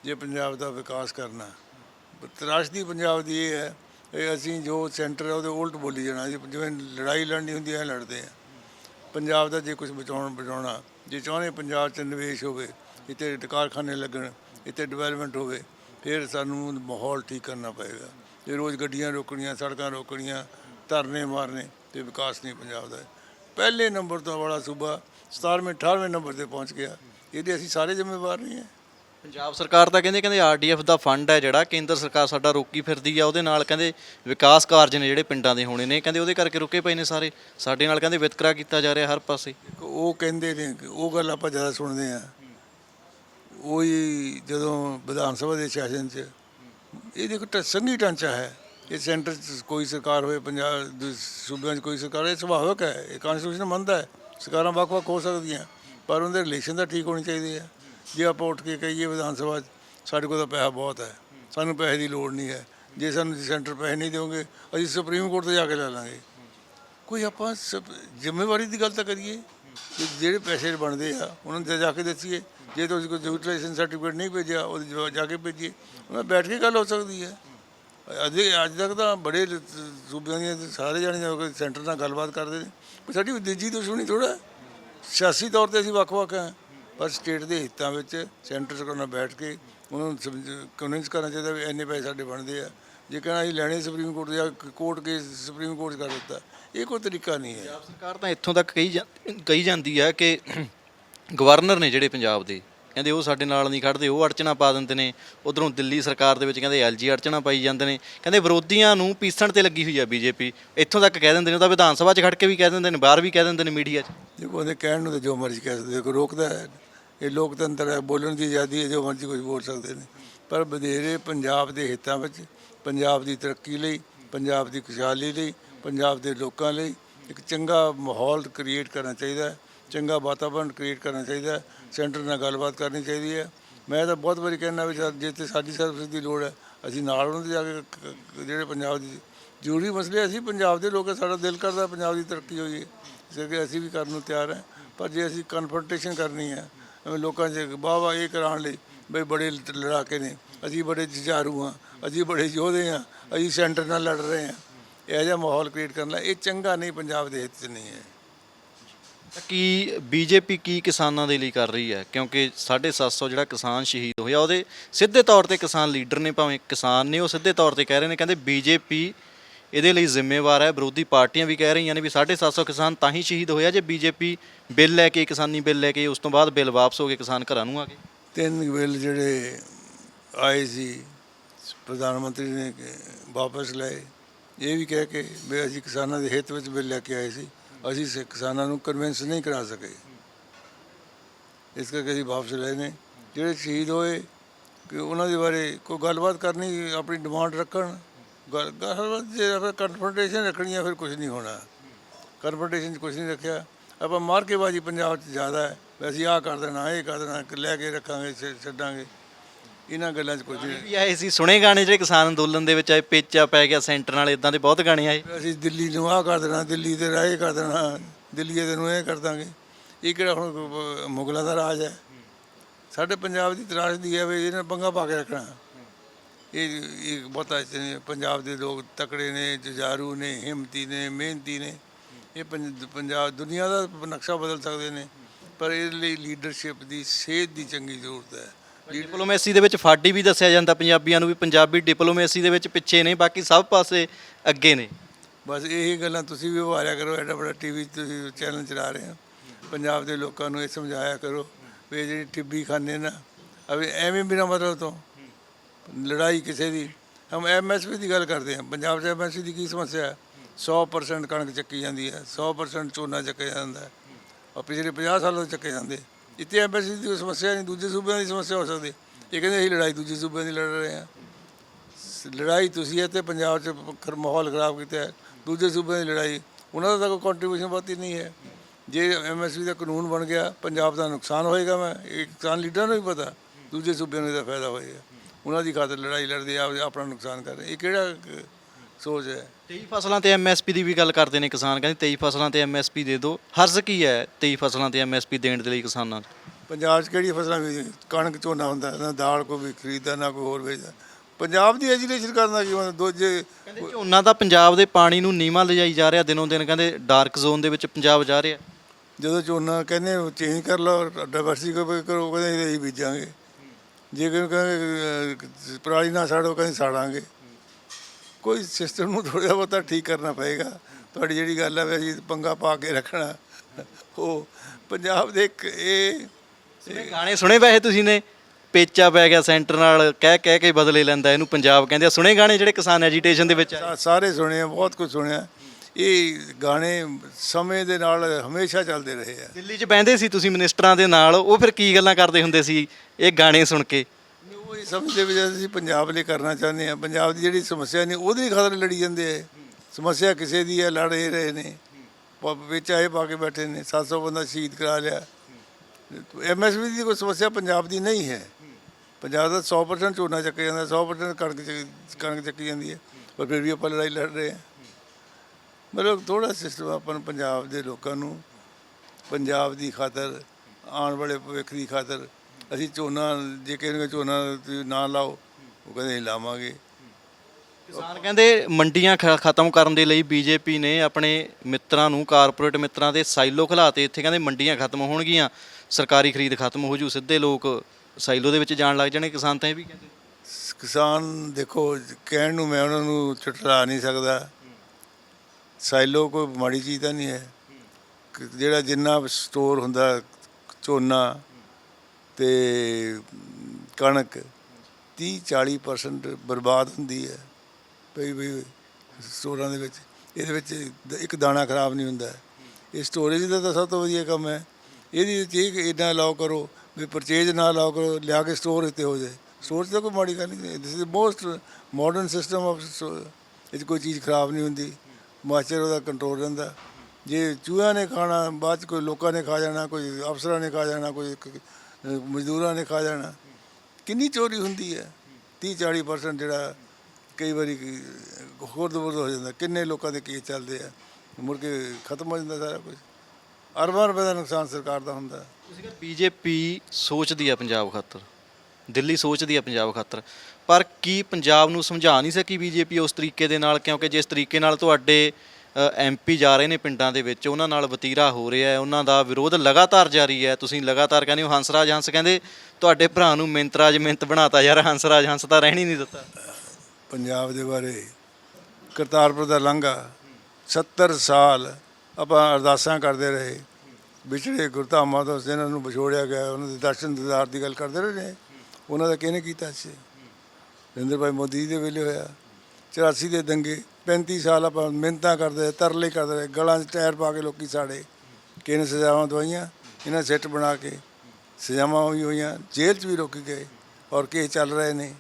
ਜੇ ਪੰਜਾਬ ਦਾ ਵਿਕਾਸ ਕਰਨਾ ਤਰਾਸ਼ਦੀ ਪੰਜਾਬ ਦੀ ਇਹ ਹੈ ਇਹ ਅਸੀਂ ਜੋ ਸੈਂਟਰ ਹੈ ਉਹਦੇ ਉਲਟ ਬੋਲੀ ਜਾਣਾ ਜੀ, ਜਿਵੇਂ ਲੜਾਈ ਲੜਨੀ ਹੁੰਦੀ ਹੈ ਲੜਦੇ ਆ। ਪੰਜਾਬ ਦਾ ਜੇ ਕੁਝ ਬਚਾਉਣ ਬਚਾਉਣਾ ਜੇ ਚਾਹੁੰਦੇ ਪੰਜਾਬ 'ਚ ਨਿਵੇਸ਼ ਹੋਵੇ ਇੱਥੇ ਕਾਰਖਾਨੇ ਲੱਗਣ ਇੱਥੇ ਡਿਵੈਲਪਮੈਂਟ ਹੋਵੇ ਫਿਰ ਸਾਨੂੰ ਮਾਹੌਲ ਠੀਕ ਕਰਨਾ ਪਏਗਾ। ਜੇ ਰੋਜ਼ ਗੱਡੀਆਂ ਰੋਕਣੀਆਂ ਸੜਕਾਂ ਰੋਕਣੀਆਂ ਧਰਨੇ ਮਾਰਨੇ ਤੇ ਵਿਕਾਸ ਨਹੀਂ ਪੰਜਾਬ ਦਾ। ਪਹਿਲੇ ਨੰਬਰ ਤੋਂ ਵਾਲਾ ਸੂਬਾ 17ਵੇਂ 18ਵੇਂ ਨੰਬਰ ਤੇ ਪਹੁੰਚ ਗਿਆ। ਇਹਦੇ ਅਸੀਂ ਸਾਰੇ ਜ਼ਿੰਮੇਵਾਰ ਨਹੀਂ ਹੈ। ਪੰਜਾਬ ਸਰਕਾਰ ਤਾਂ ਕਹਿੰਦੇ ਕਹਿੰਦੇ ਆਰਡੀਐਫ ਦਾ ਫੰਡ ਹੈ ਜਿਹੜਾ ਕੇਂਦਰ ਸਰਕਾਰ ਸਾਡਾ ਰੋਕੀ ਫਿਰਦੀ ਆ ਉਹਦੇ ਨਾਲ ਕਹਿੰਦੇ ਵਿਕਾਸ ਕਾਰਜ ਨੇ ਜਿਹੜੇ ਪਿੰਡਾਂ ਦੇ ਹੋਣੇ ਨੇ ਕਹਿੰਦੇ ਉਹਦੇ ਕਰਕੇ ਰੁਕੇ ਪਏ ਨੇ ਸਾਰੇ। ਸਾਡੇ ਨਾਲ ਕਹਿੰਦੇ ਵਿਤਕਰਾ ਕੀਤਾ ਜਾ ਰਿਹਾ ਹਰ ਪਾਸੇ। ਉਹ ਕਹਿੰਦੇ ਨੇ ਉਹ ਗੱਲ ਆਪਾਂ ਜ਼ਿਆਦਾ ਸੁਣਦੇ ਆ ਉਹੀ ਜਦੋਂ ਵਿਧਾਨ ਸਭਾ ਦੇ ਸੈਸ਼ਨ 'ਚ ਇਹ ਦੇਖੋ ਟ- ਸੰਘੀ ਢਾਂਚਾ ਹੈ। ਇਹ ਸੈਂਟਰ 'ਚ ਕੋਈ ਸਰਕਾਰ ਹੋਵੇ, ਪੰਜਾਬ ਦੇ ਸੂਬਿਆਂ 'ਚ ਕੋਈ ਸਰਕਾਰ ਇਹ ਸੁਭਾਵਿਕ ਹੈ। ਇਹ ਕਨਸਟੀਟਿਊਸ਼ਨ ਮੰਨਦਾ ਹੈ। ਸਰਕਾਰਾਂ ਵੱਖ-ਵੱਖ ਹੋ ਸਕਦੀਆਂ, ਪਰ ਉਹਨਾਂ ਦੇ ਰਿਲੇਸ਼ਨ ਤਾਂ ਠੀਕ ਹੋਣੀ ਚਾਹੀਦੀ ਹੈ ਜੇ ਆਪਾਂ ਉੱਠ ਕੇ ਕਹੀਏ ਵਿਧਾਨ ਸਭਾ 'ਚ, ਸਾਡੇ ਕੋਲ ਤਾਂ ਪੈਸਾ ਬਹੁਤ ਹੈ। ਸਾਨੂੰ ਪੈਸੇ ਦੀ ਲੋੜ ਨਹੀਂ ਹੈ। ਜੇ ਸਾਨੂੰ ਸੈਂਟਰ ਪੈਸੇ ਨਹੀਂ ਦਿਓਗੇ, ਅਸੀਂ ਸੁਪਰੀਮ ਕੋਰਟ ਤੇ ਜਾ ਕੇ ਲੈ ਲਾਂਗੇ। ਕੋਈ ਆਪਾਂ ਸਭ ਜ਼ਿੰਮੇਵਾਰੀ ਦੀ ਗੱਲ ਤਾਂ ਕਰੀਏ ਕਿ ਜਿਹੜੇ ਪੈਸੇ ਬਣਦੇ ਆ, ਉਹਨਾਂ ਨੂੰ ਜਾ ਕੇ ਦੱਸੀਏ। ਜੇ ਤੁਸੀਂ ਕੋਈ ਯੂਟੀਲਾਈਜੇਸ਼ਨ ਸਰਟੀਫਿਕੇਟ ਨਹੀਂ ਭੇਜਿਆ, ਉਹਦੇ ਜਾ ਕੇ ਭੇਜੀਏ। ਉਹਨਾਂ ਬੈਠ ਕੇ ਗੱਲ ਹੋ ਸਕਦੀ ਹੈ। ਅੱਜ ਅੱਜ ਤੱਕ ਤਾਂ ਬੜੇ ਸੂਬਿਆਂ ਦੀਆਂ ਸਾਰੇ ਜਾਣੇ ਜੋ ਸੈਂਟਰ ਨਾਲ ਗੱਲਬਾਤ ਕਰਦੇ ਨੇ। ਪਰ ਸਾਡੀ ਨਿੱਜੀ ਦੁਸ਼ਮਣੀ ਥੋੜਾ ਸਿਆਸੀ ਤੌਰ ਤੇ ਅਸੀਂ ਵੱਖ-ਵੱਖ ਹਾਂ। ਪਰ ਸਟੇਟ ਦੇ ਹਿੱਤਾਂ ਵਿੱਚ ਸੈਂਟਰ ਸਰਕਾਰ ਨਾਲ ਬੈਠ ਕੇ ਉਹਨਾਂ ਨੂੰ ਕਨਵਿੰਸ ਕਰਨਾ ਚਾਹੀਦਾ ਵੀ ਇੰਨੇ ਪੈਸੇ ਸਾਡੇ ਬਣਦੇ ਆ। ਜੇ ਕਹਿਣਾ ਅਸੀਂ ਲੈਣੇ ਸੁਪਰੀਮ ਕੋਰਟ ਜਾਂ ਕੋਰਟ ਕੇਸ ਸੁਪਰੀਮ ਕੋਰਟ 'ਚ ਕਰ ਦਿੱਤਾ। ਇਹ ਕੋਈ ਤਰੀਕਾ ਨਹੀਂ ਹੈ। ਸਰਕਾਰ ਤਾਂ ਇੱਥੋਂ ਤੱਕ ਕਹੀ ਜਾ- ਕਹੀ ਜਾਂਦੀ ਹੈ ਕਿ ਗਵਰਨਰ ਨੇ ਜਿਹੜੇ ਪੰਜਾਬ ਦੇ, ਕਹਿੰਦੇ ਉਹ ਸਾਡੇ ਨਾਲ ਨਹੀਂ ਖੜਦੇ ਉਹ ਅੜਚਣਾ ਪਾ ਦਿੰਦੇ ਨੇ। ਉਧਰੋਂ ਦਿੱਲੀ ਸਰਕਾਰ ਦੇ ਵਿੱਚ ਕਹਿੰਦੇ ਐਲਜੀ ਅੜਚਣਾ ਪਾਈ ਜਾਂਦੇ ਨੇ। ਕਹਿੰਦੇ ਵਿਰੋਧੀਆਂ ਨੂੰ ਪੀਸਣ ਤੇ ਲੱਗੀ ਹੋਈ ਹੈ ਬੀਜੇਪੀ ਇੱਥੋਂ ਤੱਕ ਕਹਿ ਦਿੰਦੇ ਨੇ ਉਹਦਾ ਵਿਧਾਨ ਸਭਾ 'ਚ ਖੜ ਕੇ ਵੀ ਕਹਿ ਦਿੰਦੇ ਨੇ, ਬਾਹਰ ਵੀ ਕਹਿ ਦਿੰਦੇ ਨੇ ਮੀਡੀਆ 'ਚ। ਦੇਖੋ, ਉਹਦੇ ਕਹਿਣ ਨੂੰ ਤਾਂ ਜੋ ਮਰਜ਼ੀ ਕਹਿ ਸਕਦੇ ਕੋਈ ਰੋਕਦਾ ਹੈ। ਇਹ ਲੋਕਤੰਤਰ ਹੈ, ਬੋਲਣ ਦੀ ਆਜ਼ਾਦੀ ਹੈ, ਜੋ ਮਰਜ਼ੀ ਕੁਝ ਬੋਲ ਸਕਦੇ ਨੇ। ਪਰ ਵਧੇਰੇ ਪੰਜਾਬ ਦੇ ਹਿੱਤਾਂ ਵਿੱਚ, ਪੰਜਾਬ ਦੀ ਤਰੱਕੀ ਲਈ, ਪੰਜਾਬ ਦੀ ਖੁਸ਼ਹਾਲੀ ਲਈ, ਪੰਜਾਬ ਦੇ ਲੋਕਾਂ ਲਈ ਇੱਕ ਚੰਗਾ ਮਾਹੌਲ ਕ੍ਰੀਏਟ ਕਰਨਾ ਚਾਹੀਦਾ ਹੈ। ਚੰਗਾ ਵਾਤਾਵਰਣ ਕ੍ਰੀਏਟ ਕਰਨਾ ਚਾਹੀਦਾ ਸੈਂਟਰ ਨਾਲ ਗੱਲਬਾਤ ਕਰਨੀ ਚਾਹੀਦੀ ਹੈ। ਮੈਂ ਤਾਂ ਬਹੁਤ ਵਾਰੀ ਕਹਿੰਦਾ ਵੀ ਸਾ- ਜੇ ਤੇ ਸਾਡੀ ਸਰਵਿਸ ਦੀ ਲੋੜ ਹੈ ਅਸੀਂ ਨਾਲ ਉਹਨਾਂ ਦੇ ਜਾ ਕੇ ਕ- ਜਿਹੜੇ ਪੰਜਾਬ ਦੀ ਜ਼ਰੂਰੀ ਮਸਲੇ ਅਸੀਂ ਪੰਜਾਬ ਦੇ ਲੋਕ ਹਾਂ, ਸਾਡਾ ਦਿਲ ਕਰਦਾ ਪੰਜਾਬ ਦੀ ਤਰੱਕੀ ਹੋਈ ਹੈ। ਇਸ ਕਰਕੇ ਅਸੀਂ ਵੀ ਕਰਨ ਨੂੰ ਤਿਆਰ ਹਾਂ ਪਰ ਜੇ ਅਸੀਂ ਕਨਫਰੰਟੇਸ਼ਨ ਕਰਨੀ ਹੈ ਐਵੇਂ ਲੋਕਾਂ 'ਚ ਵਾਹ ਵਾਹ ਇਹ ਕਰਾਉਣ ਲਈ ਬਈ ਬੜੇ ਲ- ਲੜਾਕੇ ਨੇ ਅਸੀਂ ਬੜੇ ਜੁਝਾਰੂ ਹਾਂ ਅਸੀਂ ਬੜੇ ਯੋਧੇ ਹਾਂ ਅਸੀਂ ਸੈਂਟਰ ਨਾਲ ਲੜ ਰਹੇ ਹਾਂ। ਇਹੋ ਜਿਹਾ ਮਾਹੌਲ ਕ੍ਰੀਏਟ ਕਰਨਾ ਇਹ ਚੰਗਾ ਨਹੀਂ ਪੰਜਾਬ ਦੇ ਹਿੱਤ 'ਚ ਨਹੀਂ ਹੈ। ਕੀ ਬੀਜੇਪੀ ਕੀ ਕਿਸਾਨਾਂ ਦੇ ਲਈ ਕਰ ਰਹੀ ਹੈ? ਕਿਉਂਕਿ 750 ਜਿਹੜਾ ਕਿਸਾਨ ਸ਼ਹੀਦ ਹੋਇਆ, ਉਹਦੇ ਸਿੱਧੇ ਤੌਰ ਤੇ ਕਿਸਾਨ ਲੀਡਰ ਨੇ ਭਾਵੇਂ ਕਿਸਾਨ ਨੇ, ਉਹ ਸਿੱਧੇ ਤੌਰ ਤੇ ਕਹਿ ਰਹੇ ਨੇ, ਕਹਿੰਦੇ ਬੀਜੇਪੀ ਇਹਦੇ ਲਈ ਜ਼ਿੰਮੇਵਾਰ ਹੈ, ਵਿਰੋਧੀ ਪਾਰਟੀਆਂ ਵੀ ਕਹਿ ਰਹੀਆਂ ਨੇ ਵੀ 750 ਕਿਸਾਨ ਤਾਂ ਹੀ ਸ਼ਹੀਦ ਹੋਇਆ ਜੇ ਬੀਜੇਪੀ ਬਿੱਲ ਲੈ ਕੇ, ਕਿਸਾਨੀ ਬਿੱਲ ਲੈ ਕੇ, ਉਸ ਤੋਂ ਬਾਅਦ ਬਿੱਲ ਵਾਪਸ ਹੋ ਗਏ ਕਿਸਾਨ ਘਰਾਂ ਨੂੰ ਆ ਗਏ। ਤਿੰਨ ਬਿੱਲ ਜਿਹੜੇ ਆਏ ਸੀ, ਪ੍ਰਧਾਨ ਮੰਤਰੀ ਨੇ ਵਾਪਸ ਲਏ, ਇਹ ਵੀ ਕਹਿ ਕੇ ਵੀ ਅਸੀਂ ਕਿਸਾਨਾਂ ਦੇ ਹਿੱਤ ਵਿੱਚ ਬਿੱਲ ਲੈ ਕੇ ਆਏ ਸੀ। ਅਸੀਂ ਸ- ਕਿਸਾਨਾਂ ਨੂੰ ਕਨਵਿੰਸ ਨਹੀਂ ਕਰਾ ਸਕੇ। ਇਸ ਕਰਕੇ ਅਸੀਂ ਵਾਪਸ ਲਏ ਨੇ। ਜਿਹੜੇ ਸ਼ਹੀਦ ਹੋਏ, ਕਿ ਉਹਨਾਂ ਦੇ ਬਾਰੇ ਕੋਈ ਗੱਲਬਾਤ ਕਰਨੀ, ਆਪਣੀ ਡਿਮਾਂਡ ਰੱਖਣ ਗੱਲਬਾਤ ਜੇ ਫਿਰ ਕਨਫਰੰਟੇਸ਼ਨ ਰੱਖਣੀ ਹੈ ਫਿਰ ਕੁਝ ਨਹੀਂ ਹੋਣਾ। ਕਨਫਰੰਟੇਸ਼ਨ 'ਚ ਕੁਝ ਨਹੀਂ ਰੱਖਿਆ। ਆਪਾਂ ਮਾਰ ਮਾਰਕੇਬਾਜ਼ੀ ਪੰਜਾਬ 'ਚ ਜ਼ਿਆਦਾ ਹੈ। ਵੀ ਅਸੀਂ ਆਹ ਕਰ ਦੇਣਾ, ਇਹ ਕਰ ਦੇਣਾ ਲੈ ਕੇ ਰੱਖਾਂਗੇ, ਛ- ਛੱਡਾਂਗੇ। ਇਹਨਾਂ ਗੱਲਾਂ 'ਚ ਕੁਝ ਨਹੀਂ ਵੀ ਆਏ ਸੀ ਸੁਣੇ ਗਾਣੇ ਜਿਹੜੇ ਕਿਸਾਨ ਅੰਦੋਲਨ ਦੇ ਵਿੱਚ ਆਏ ਪੇਚਾ ਪੈ ਗਿਆ ਸੈਂਟਰ ਨਾਲ ਇਦਾਂ ਦੇ ਬਹੁਤ ਗਾਣੇ ਆਏ। ਅਸੀਂ ਦਿੱਲੀ ਨੂੰ ਆਹ ਕਰ ਦੇਣਾ ਦਿੱਲੀ ਤੇ ਰਾਏ ਕਰ ਦੇਣਾ ਦਿੱਲੀ ਦੇ ਨੂੰ ਇਹ ਕਰ ਦਾਂਗੇ। ਇਹ ਕਿਹੜਾ ਹੁਣ ਮੁਗਲਾਂ ਦਾ ਰਾਜ ਹੈ? ਸਾਡੇ ਪੰਜਾਬ ਦੀ ਤਰਾਸਦੀ ਹੈ ਵੀ ਇਹਨਾਂ ਪੰਗਾ ਪਾ ਕੇ ਰੱਖਣਾ। ਇਹ ਇਹ ਬਹੁਤਾ ਪੰਜਾਬ ਦੇ ਲੋਕ ਤਕੜੇ ਨੇ ਜੁਝਾਰੂ ਨੇ ਹਿੰਮਤੀ ਨੇ ਮਿਹਨਤੀ ਨੇ। ਇਹ ਪੰਜ- ਪੰਜਾਬ ਦੁਨੀਆ ਦਾ ਨਕਸ਼ਾ ਬਦਲ ਸਕਦੇ ਨੇ। ਪਰ ਇਹਦੇ ਲਈ ਲੀਡਰਸ਼ਿਪ ਦੀ ਸੇਧ ਦੀ ਚੰਗੀ ਜ਼ਰੂਰਤ ਹੈ। ਡਿਪਲੋਮੇਸੀ ਦੇ ਵਿੱਚ ਫਾਡੀ ਵੀ ਦੱਸਿਆ ਜਾਂਦਾ, ਪੰਜਾਬੀਆਂ ਨੂੰ ਵੀ ਪੰਜਾਬੀ ਡਿਪਲੋਮੇਸੀ ਦੇ ਵਿੱਚ ਪਿੱਛੇ ਨਹੀਂ ਬਾਕੀ ਸਭ ਪਾਸੇ ਅੱਗੇ ਨੇ। ਬਸ ਇਹੀ ਗੱਲਾਂ ਤੁਸੀਂ ਵੀ ਵਾਰਿਆ ਕਰੋ, ਐਡਾ ਬੜਾ ਟੀਵੀ ਤੁਸੀਂ ਚੈਨਲ ਚਲਾ ਰਹੇ ਹੋ। ਪੰਜਾਬ ਦੇ ਲੋਕਾਂ ਨੂੰ ਇਹ ਸਮਝਾਇਆ ਕਰੋ ਵੀ ਇਹ ਜਿਹੜੀ ਟਿੱਬੀ ਖਾਂਦੇ ਨਾ, ਅਵੇ ਐਵੇਂ ਬਿਨਾ ਮਤਲਬ ਤੋਂ ਲੜਾਈ ਕਿਸੇ ਦੀ। ਹਮ ਐਮਐਸਪੀ ਦੀ ਗੱਲ ਕਰਦੇ ਹਾਂ, ਪੰਜਾਬ 'ਚ ਐਮਐਸਪੀ ਦੀ ਕੀ ਸਮੱਸਿਆ ਹੈ? 100% ਕਣਕ ਚੱਕੀ ਜਾਂਦੀ ਹੈ 100% ਝੋਨਾ ਚੱਕਿਆ ਜਾਂਦਾ ਹੈ। ਔਰ ਪਿਛਲੇ 50 ਸਾਲਾਂ ਤੋਂ ਚੱਕੇ ਜਾਂਦੇ। ਇੱਥੇ ਐਮਐਸਪੀ ਦੀ ਕੋਈ ਸਮੱਸਿਆ ਨਹੀਂ ਦੂਜੇ ਸੂਬਿਆਂ ਦੀ ਸਮੱਸਿਆ ਹੋ ਸਕਦੀ। ਇਹ ਕਹਿੰਦੇ ਅਸੀਂ ਲੜਾਈ ਦੂਜੇ ਸੂਬਿਆਂ ਦੀ ਲੜ ਰਹੇ ਹਾਂ। ਲੜਾਈ ਤੁਸੀਂ ਹੈ ਤੇ ਪੰਜਾਬ 'ਚ ਮਾਹੌਲ ਖਰਾਬ ਕੀਤਾ ਹੈ। ਦੂਜੇ ਸੂਬਿਆਂ ਦੀ ਲੜਾਈ ਉਹਨਾਂ ਦਾ ਤਾਂ ਕੋਈ ਕੰਟਰੀਬਿਊਸ਼ਨ ਬਹੁਤੀ ਨਹੀਂ ਹੈ। ਜੇ ਐਮਐਸਪੀ ਦਾ ਕਾਨੂੰਨ ਬਣ ਗਿਆ ਪੰਜਾਬ ਦਾ ਨੁਕਸਾਨ ਹੋਏਗਾ ਮੈਂ ਇਹ ਕਿਸਾਨ ਲੀਡਰਾਂ ਨੂੰ ਵੀ ਪਤਾ। ਦੂਜੇ ਸੂਬਿਆਂ ਨੂੰ ਇਹਦਾ ਫਾਇਦਾ ਹੋਏਗਾ। ਉਹਨਾਂ ਦੀ ਖਾਤਰ ਲੜਾਈ ਲੜਦੇ ਆ ਆਪਣਾ ਨੁਕਸਾਨ ਕਰ ਰਹੇ। ਇਹ ਕਿਹੜਾ ਅਹ, ਸੋਚ ਹੈ? 23 ਫਸਲਾਂ ਤੇ ਐਮਐਸਪੀ ਦੀ ਵੀ ਗੱਲ ਕਰਦੇ ਨੇ ਕਿਸਾਨ ਕਹਿੰਦੇ 23 ਫਸਲਾਂ ਤੇ ਐਮਐਸਪੀ ਦੇ ਦਿਓ। ਹਰਜ਼ ਕੀ ਹੈ 23 ਫਸਲਾਂ ਤੇ ਐਮਐਸਪੀ ਦੇਣ ਦੇ ਲਈ ਕਿਸਾਨਾਂ ਨੂੰ? ਪੰਜਾਬ 'ਚ ਕਿਹੜੀ ਫਸਲਾਂ ਵੀ ਕਣਕ ਝੋਨਾ ਹੁੰਦਾ ਨਾ ਦਾਲ ਕੋਈ ਵੀ ਖਰੀਦਦਾ ਨਾ ਕੋਈ ਹੋਰ ਵੇਚਦਾ। ਪੰਜਾਬ ਦੀ ਐਜੂਕੇਸ਼ਨ ਕਰਨ ਦਾ ਕੀ ਮਤਲਬ? ਦੂਜੇ ਕਹਿੰਦੇ ਝੋਨਾ ਤਾਂ ਪੰਜਾਬ ਦੇ ਪਾਣੀ ਨੂੰ ਨੀਵਾਂ ਲਿਜਾਈ ਜਾ ਰਿਹਾ ਦਿਨੋਂ ਦਿਨ ਕਹਿੰਦੇ ਡਾਰਕ ਜ਼ੋਨ ਦੇ ਵਿੱਚ ਪੰਜਾਬ ਜਾ ਰਿਹਾ। ਜਦੋਂ ਝੋਨਾ ਕਹਿੰਦੇ ਚੇਂਜ ਕਰ ਲਓ ਡਾਇਵਰਸਿਟੀ ਕਰੋ ਕਹਿੰਦੇ ਅਸੀਂ ਬੀਜਾਂਗੇ। ਜੇ ਕੋਈ ਕਹਿੰਦੇ ਪਰਾਲੀ ਨਾ ਸਾੜੋ ਕਹਿੰਦੇ ਸਾੜਾਂਗੇ। ਕੋਈ ਸਿਸਟਮ ਨੂੰ ਥੋੜਾ ਬਹੁਤਾ ਠੀਕ ਕਰਨਾ ਪਏਗਾ। ਤੁਹਾਡੀ ਜਿਹੜੀ ਗੱਲ ਹੈ ਵੀ ਅਸੀਂ ਪੰਗਾ ਪਾ ਕੇ ਰੱਖਣਾ। ਉਹ ਪੰਜਾਬ ਦੇ ਇੱਕ ਇਹ ਸੁਣੇ ਗਾਣੇ ਸੁਣੇ ਵੈਸੇ ਤੁਸੀਂ ਨੇ? ਪੇਚਾ ਪੈ ਗਿਆ ਸੈਂਟਰ ਨਾਲ ਕਹਿ ਕਹਿ ਕੇ ਬਦਲੇ ਲੈਂਦਾ ਇਹਨੂੰ ਪੰਜਾਬ ਕਹਿੰਦੇ ਆ। ਸੁਣੇ ਗਾਣੇ ਜਿਹੜੇ ਕਿਸਾਨ ਐਜੀਟੇਸ਼ਨ ਦੇ ਵਿੱਚ ਆਏ? ਸਾਰੇ ਸੁਣੇ ਆ ਬਹੁਤ ਕੁਝ ਸੁਣਿਆ। ਇਹ ਗਾਣੇ ਸਮੇਂ ਦੇ ਨਾਲ ਹਮੇਸ਼ਾ ਚੱਲਦੇ ਰਹੇ ਆ। ਦਿੱਲੀ 'ਚ ਬਹਿੰਦੇ ਸੀ ਤੁਸੀਂ ਮਿਨਿਸਟਰਾਂ ਦੇ ਨਾਲ ਉਹ ਫਿਰ ਕੀ ਗੱਲਾਂ ਕਰਦੇ ਹੁੰਦੇ ਸੀ ਇਹ ਗਾਣੇ ਸੁਣ ਕੇ? ਉਹ ਇਹ ਸਮਝਦੇ ਵੀ ਜੇ ਅਸੀਂ ਪੰਜਾਬ ਲਈ ਕਰਨਾ ਚਾਹੁੰਦੇ ਆ ਪੰਜਾਬ ਦੀ ਜਿਹੜੀ ਸਮੱਸਿਆ ਨੇ ਉਹਦੀ ਖਾਤਰ ਲੜੀ ਜਾਂਦੇ ਆ। ਸਮੱਸਿਆ ਕਿਸੇ ਦੀ ਹੈ ਲੜ ਹੀ ਰਹੇ ਨੇ। ਵਿੱਚ ਆਏ ਪਾ ਕੇ ਬੈਠੇ ਨੇ 700 ਬੰਦਾ ਸ਼ਹੀਦ ਕਰਾ ਲਿਆ। ਐਮਐਸਪੀ ਦੀ ਕੋਈ ਸਮੱਸਿਆ ਪੰਜਾਬ ਦੀ ਨਹੀਂ ਹੈ। ਪੰਜਾਬ ਦਾ 100% ਝੋਨਾ ਚੱਕਿਆ ਜਾਂਦਾ 100% ਕਣਕ ਚ- ਕਣਕ ਚੱਕੀ ਜਾਂਦੀ ਹੈ, ਪਰ ਫਿਰ ਵੀ ਆਪਾਂ ਲੜਾਈ ਲੜ ਰਹੇ ਹਾਂ। ਮਤਲਬ ਥੋੜਾ ਸਿਸਟਮ ਆਪਾਂ ਨੂੰ ਪੰਜਾਬ ਦੇ ਲੋਕਾਂ ਨੂੰ, ਪੰਜਾਬ ਦੀ ਖਾਤਰ, ਆਉਣ ਵਾਲੇ ਭਵਿੱਖ ਦੀ ਖਾਤਰ ਅਸੀਂ ਝੋਨਾ ਜੇ ਕਿਸੇ ਨੂੰ ਝੋਨਾ ਤੁਸੀਂ ਨਾ ਲਾਓ ਉਹ ਕਹਿੰਦੇ ਅਸੀਂ ਲਾਵਾਂਗੇ। ਕਿਸਾਨ ਕਹਿੰਦੇ ਮੰਡੀਆਂ ਖ- ਖਤਮ ਕਰਨ ਦੇ ਲਈ ਬੀਜੇਪੀ ਨੇ ਆਪਣੇ ਮਿੱਤਰਾਂ ਨੂੰ ਕਾਰਪੋਰੇਟ ਮਿੱਤਰਾਂ ਦੇ ਸਾਈਲੋ ਖਿਲਾਤੇ। ਇੱਥੇ ਕਹਿੰਦੇ ਮੰਡੀਆਂ ਖਤਮ ਹੋਣਗੀਆਂ ਸਰਕਾਰੀ ਖਰੀਦ ਖਤਮ ਹੋ ਜੂ ਸਿੱਧੇ ਲੋਕ ਸਾਈਲੋ ਦੇ ਵਿੱਚ ਜਾਣ ਲੱਗ ਜਾਣੇ। ਕਿਸਾਨ ਤਾਂ ਇਹ ਵੀ ਕਹਿੰਦੇ ਕਿਸਾਨ ਦੇਖੋ ਕਹਿਣ ਨੂੰ ਮੈਂ ਉਹਨਾਂ ਨੂੰ ਚਟਲਾ ਨਹੀਂ ਸਕਦਾ। ਸਾਈਲੋ ਕੋਈ ਮਾੜੀ ਚੀਜ਼ ਤਾਂ ਨਹੀਂ ਹੈ। ਕਿ ਜਿਹੜਾ ਜਿੰਨਾ ਸਟੋਰ ਹੁੰਦਾ ਝੋਨਾ ਤੇ ਕਣਕ 30 40% ਬਰਬਾਦ ਹੁੰਦੀ ਹੈ। ਪਈ ਪਈ ਸਟੋਰਾਂ ਦੇ ਵਿੱਚ, ਇਹਦੇ ਵਿੱਚ ਦ- ਇੱਕ ਦਾਣਾ ਖਰਾਬ ਨਹੀਂ ਹੁੰਦਾ। ਇਹ ਸਟੋਰੇਜ ਦਾ ਤਾਂ ਸਭ ਤੋਂ ਵਧੀਆ ਕੰਮ ਹੈ। ਇਹਦੀ ਵਿੱਚ ਇਹ ਇਦਾਂ ਅਲਾਉ ਕਰੋ ਵੀ ਪਰਚੇਜ ਨਾ ਅਲਾਉ ਕਰੋ, ਲਿਆ ਕੇ ਸਟੋਰ ਇੱਥੇ ਹੋ ਜਾਏ। ਸਟੋਰ 'ਚ ਤਾਂ ਕੋਈ ਮਾੜੀ ਗੱਲ ਨਹੀਂ। This is most modern system of ਇਹ 'ਚ ਕੋਈ ਚੀਜ਼ ਖਰਾਬ ਨਹੀਂ ਹੁੰਦੀ। ਮਾਚਰ ਉਹਦਾ ਕੰਟਰੋਲ ਰਹਿੰਦਾ। ਜੇ ਚੂਹਿਆਂ ਨੇ ਖਾਣਾ, ਬਾਅਦ 'ਚ ਕੋਈ ਲੋਕਾਂ ਨੇ ਖਾ ਜਾਣਾ, ਕੋਈ ਅਫਸਰਾਂ ਨੇ ਖਾ ਜਾਣਾ, ਕੋਈ ਕ- ਮਜ਼ਦੂਰਾਂ ਨੇ ਖਾ ਜਾਣਾ। ਕਿੰਨੀ ਚੋਰੀ ਹੁੰਦੀ ਹੈ? 30 40% ਜਿਹੜਾ ਕਈ ਵਾਰੀ ਹੋਰ ਤੋਂ ਹੋ ਜਾਂਦਾ। ਕਿੰਨੇ ਲੋਕਾਂ ਦੇ ਕੇਸ ਚੱਲਦੇ ਆ? ਮੁੜ ਕੇ ਖਤਮ ਹੋ ਜਾਂਦਾ ਸਾਰਾ ਕੁਝ ਅਰਬਾਂ ਰੁਪਏ ਦਾ ਨੁਕਸਾਨ ਸਰਕਾਰ ਦਾ ਹੁੰਦਾ। ਤੁਸੀਂ ਕਹਿੰਦੇ ਬੀਜੇਪੀ ਸੋਚਦੀ ਆ ਪੰਜਾਬ ਖਾਤਰ। ਦਿੱਲੀ ਸੋਚਦੀ ਆ ਪੰਜਾਬ ਖਾਤਰ। ਪਰ ਕੀ ਪੰਜਾਬ ਨੂੰ ਸਮਝਾ ਨਹੀਂ ਸਕੀ ਬੀਜੇਪੀ ਉਸ ਤਰੀਕੇ ਦੇ ਨਾਲ? ਕਿਉਂਕਿ ਜਿਸ ਤਰੀਕੇ ਨਾਲ ਤੁਹਾਡੇ ਐਮਪੀ ਜਾ ਰਹੇ ਨੇ ਪਿੰਡਾਂ ਦੇ ਵਿੱਚ, ਉਹਨਾਂ ਨਾਲ ਵਤੀਰਾ ਹੋ ਰਿਹਾ ਹੈ, ਉਹਨਾਂ ਦਾ ਵਿਰੋਧ ਲਗਾਤਾਰ ਜਾਰੀ ਹੈ। ਤੁਸੀਂ ਲਗਾਤਾਰ ਕਹਿੰਦੇ ਹੋ ਹੰਸਰਾਜ ਹੰਸ ਕਹਿੰਦੇ, ਤੁਹਾਡੇ ਭਰਾ ਨੂੰ ਮਿੰਤਰਾਜ ਮਿੰਤ ਬਣਾਤਾ ਯਾਰ ਹੰਸਰਾਜ ਹੰਸ ਤਾਂ ਰਹਿਣ ਹੀ ਨਹੀਂ ਦਿੱਤਾ। ਪੰਜਾਬ ਦੇ ਬਾਰੇ, ਕਰਤਾਰਪੁਰ ਦਾ ਲਾਂਘਾ 70 ਸਾਲ ਆਪਾਂ ਅਰਦਾਸਾਂ ਕਰਦੇ ਰਹੇ। ਵਿਛੜੇ ਗੁਰਧਾਮਾਂ ਤੋਂ ਜਿਹਨਾਂ ਨੂੰ ਵਿਛੋੜਿਆ ਗਿਆ, ਉਹਨਾਂ ਦੇ ਦਰਸ਼ਨ ਦਿਦਾਰ ਦੀ ਗੱਲ ਕਰਦੇ ਰਹੇ ਉਹਨਾਂ ਦਾ ਕਿਹਨੇ ਕੀਤਾ ਸੀ? ਨਰਿੰਦਰ ਭਾਈ ਮੋਦੀ ਜੀ ਦੇ ਵੇਲੇ ਹੋਇਆ 84 ਦੇ ਦੰਗੇ। 35 ਸਾਲ ਆਪਾਂ ਮਿਹਨਤਾਂ ਕਰਦੇ ਤਰਲੇ ਕਰਦੇ ਰਹੇ ਗਲਾਂ 'ਚ ਟਾਇਰ ਪਾ ਕੇ ਲੋਕੀ ਸਾੜੇ ਕਿਹਨੇ ਸਜ਼ਾਵਾਂ ਦਵਾਈਆਂ ਇਹਨਾਂ ਸੈੱਟ ਬਣਾ ਕੇ ਸਜ਼ਾਵਾਂ ਵੀ ਹੋਈਆਂ ਜੇਲ੍ਹ 'ਚ ਵੀ ਰੋਕੀ ਗਏ ਔਰ ਕੇਸ ਚੱਲ ਰਹੇ ਨੇ।